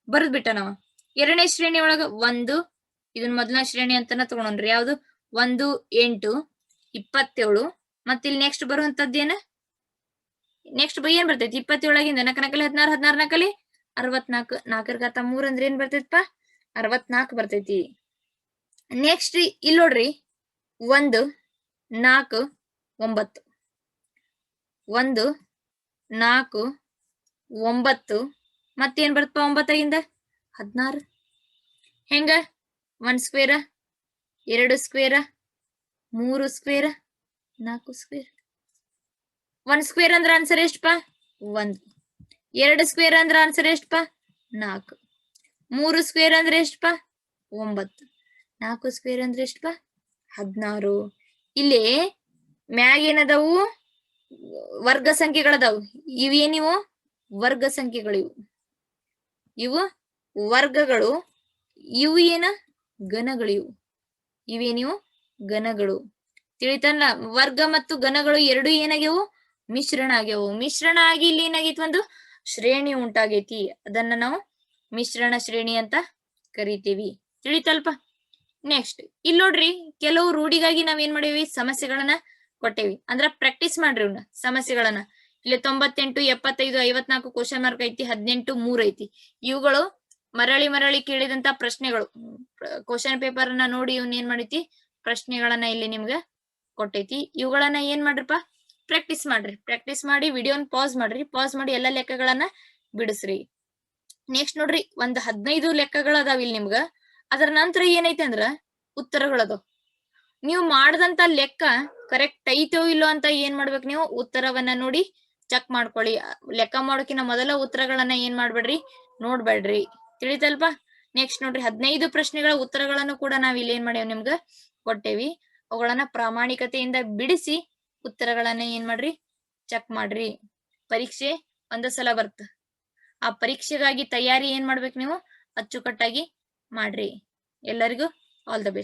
ಬರೆದ್ ಬಿಟ್ಟ ನಾವ. ಎರಡನೇ ಶ್ರೇಣಿ ಒಳಗ ಒಂದು, ಇದನ್ ಮೊದಲನೇ ಶ್ರೇಣಿ ಅಂತಾನ ತಗೊಂಡ್ರಿ. ಯಾವ್ದು? ಒಂದು, ಎಂಟು, ಇಪ್ಪತ್ತೇಳು. ಮತ್ತೆ ಇಲ್ಲಿ ನೆಕ್ಸ್ಟ್ ಬರುವಂತದ್ದೇನ ನೆಕ್ಸ್ಟ್ ಬೈ ಏನ್ ಬರ್ತೈತಿ? ಇಪ್ಪತ್ತೇಳಾಗಿಂದ ನಾಲ್ಕ ನಾಲ್ಕಲ್ಲಿ ಹದಿನಾರು ಹದಿನಾರು ನಾಲ್ಕಲ್ಲಿ ಅರವತ್ನಾಲ್ಕು, ನಾಲ್ಕರ ಗಾತ ಮೂರ್ ಅಂದ್ರೆ ಏನ್ ಬರ್ತೈತಪ್ಪ? ಅರವತ್ನಾಲ್ಕು ಬರ್ತೈತಿ. ನೆಕ್ಸ್ಟ್ ಇಲ್ಲಿ ನೋಡ್ರಿ. ಒಂದು, ನಾಲ್ಕು, ಒಂಬತ್ತು. ಒಂದು ನಾಲ್ಕು, ಒಂಬತ್ತು, ಮತ್ತೇನ್ ಬರ್ತಪ್ಪ ಒಂಬತ್ತಾಗಿಂದ ಹದಿನಾರು. ಹೆಂಗ? ಒಂದ್ ಸ್ಕ್ವೇರ ಎರಡು ಸ್ಕ್ವೇರ ಮೂರು ಸ್ಕ್ವೇರ ನಾಲ್ಕು ಸ್ಕ್ವೇರ್ ಒಂದ್ ಸ್ಕ್ವೇರ್ ಅಂದ್ರ ಆನ್ಸರ್ ಎಷ್ಟಪ್ಪ? ಒಂದು. ಎರಡು ಸ್ಕ್ವೇರ್ ಅಂದ್ರ ಆನ್ಸರ್ ಎಷ್ಟಪ್ಪ? ನಾಲ್ಕು. ಮೂರು ಸ್ಕ್ವೇರ್ ಅಂದ್ರೆ ಎಷ್ಟಪ್ಪ? ಒಂಬತ್ತು. ನಾಲ್ಕು ಸ್ಕ್ವೇರ್ ಅಂದ್ರೆ ಎಷ್ಟಪ್ಪ? ಹದಿನಾರು. ಇಲ್ಲಿ ಮ್ಯಾಗ ಏನದಾವು? ವರ್ಗ ಸಂಖ್ಯೆಗಳದಾವು. ಇವೇನಿವು ವರ್ಗ ಸಂಖ್ಯೆಗಳು ಇವು. ಇವು ವರ್ಗಗಳು. ಇವು ಏನ? ಘನಗಳಿವು ಇವೇನಿವು ಘನಗಳು. ತಿಳಿತಲ್ಲ? ವರ್ಗ ಮತ್ತು ಘನಗಳು ಎರಡು ಏನಾಗ್ಯವು? ಮಿಶ್ರಣ ಆಗ್ಯವು. ಮಿಶ್ರಣ ಆಗಿ ಇಲ್ಲಿ ಏನಾಗೈತಿ ಒಂದು? ಶ್ರೇಣಿ ಉಂಟಾಗೈತಿ. ಅದನ್ನ ನಾವು ಮಿಶ್ರಣ ಶ್ರೇಣಿ ಅಂತ ಕರಿತೀವಿ. ತಿಳಿತಲ್ಪ? ನೆಕ್ಸ್ಟ್ ಇಲ್ಲಿ ನೋಡ್ರಿ, ಕೆಲವು ರೂಢಿಗಾಗಿ ನಾವೇನ್ ಮಾಡೀವಿ ಮಾಡೇವಿ? ಸಮಸ್ಯೆಗಳನ್ನ ಕೊಟ್ಟೇವಿ. ಅಂದ್ರ ಪ್ರಾಕ್ಟೀಸ್ ಮಾಡ್ರಿ ಇವ್ನ ಸಮಸ್ಯೆಗಳನ್ನ. ಇಲ್ಲಿ ತೊಂಬತ್ತೆಂಟು, ಎಪ್ಪತ್ತೈದು, ಐವತ್ನಾಲ್ಕು ಕ್ವಶನ್ ಮಾರ್ಕ್ ಐತಿ, ಹದಿನೆಂಟು, ಮೂರ್ ಐತಿ. ಇವುಗಳು ಮರಳಿ ಮರಳಿ ಕೇಳಿದಂತ ಪ್ರಶ್ನೆಗಳು. ಕ್ವಶನ್ ಪೇಪರ್ ಅನ್ನ ನೋಡಿ ಇವ್ನ ಏನ್ ಮಾಡೈತಿ? ಪ್ರಶ್ನೆಗಳನ್ನ ಇಲ್ಲಿ ನಿಮ್ಗ ಕೊಟ್ಟೈತಿ. ಇವುಗಳನ್ನ ಏನ್ ಮಾಡ್ರಿಪ್ಪ ಪ್ರಾಕ್ಟೀಸ್ ಮಾಡ್ರಿ. ಪ್ರಾಕ್ಟೀಸ್ ಮಾಡಿ ವಿಡಿಯೋನ್ ಪಾಸ್ ಮಾಡ್ರಿ. ಪಾಸ್ ಮಾಡಿ ಎಲ್ಲಾ ಲೆಕ್ಕಗಳನ್ನ ಬಿಡಿಸ್ರಿ. ನೆಕ್ಸ್ಟ್ ನೋಡ್ರಿ, ಒಂದ್ ಹದಿನೈದು ಲೆಕ್ಕಗಳು ಅದಾವ ಇಲ್ಲಿ ನಿಮ್ಗ. ಅದರ ನಂತರ ಏನೈತಿ ಅಂದ್ರ ಉತ್ತರಗಳದಾವ್ ನೀವು ಮಾಡದಂತ ಲೆಕ್ಕ ಕರೆಕ್ಟ್ ಐತೋ ಇಲ್ಲೋ ಅಂತ ಏನ್ ಮಾಡ್ಬೇಕು ನೀವು? ಉತ್ತರವನ್ನ ನೋಡಿ ಚೆಕ್ ಮಾಡ್ಕೊಳ್ಳಿ. ಲೆಕ್ಕ ಮಾಡೋಕಿನ ಮೊದಲ ಉತ್ತರಗಳನ್ನ ಏನ್ ಮಾಡ್ಬೇಡ್ರಿ? ನೋಡ್ಬೇಡ್ರಿ. ತಿಳಿತಲ್ಪ ನೆಕ್ಸ್ಟ್ ನೋಡ್ರಿ, ಹದಿನೈದು ಪ್ರಶ್ನೆಗಳ ಉತ್ತರಗಳನ್ನು ಕೂಡ ನಾವ್ ಇಲ್ಲಿ ಏನ್ ಮಾಡೇವಿ ನಿಮ್ಗ ಕೊಟ್ಟೇವಿ. ಅವುಗಳನ್ನ ಪ್ರಾಮಾಣಿಕತೆಯಿಂದ ಬಿಡಿಸಿ ಉತ್ತರಗಳನ್ನ ಏನ್ ಮಾಡ್ರಿ? ಚೆಕ್ ಮಾಡ್ರಿ. ಪರೀಕ್ಷೆ ಒಂದ ಸಲ ಬರ್ತ. ಆ ಪರೀಕ್ಷೆಗಾಗಿ ತಯಾರಿ ಏನ್ ಮಾಡ್ಬೇಕು ನೀವು? ಅಚ್ಚುಕಟ್ಟಾಗಿ ಮಾಡ್ರಿ. ಎಲ್ಲರಿಗೂ ಆಲ್ ದ ಬೆಸ್ಟ್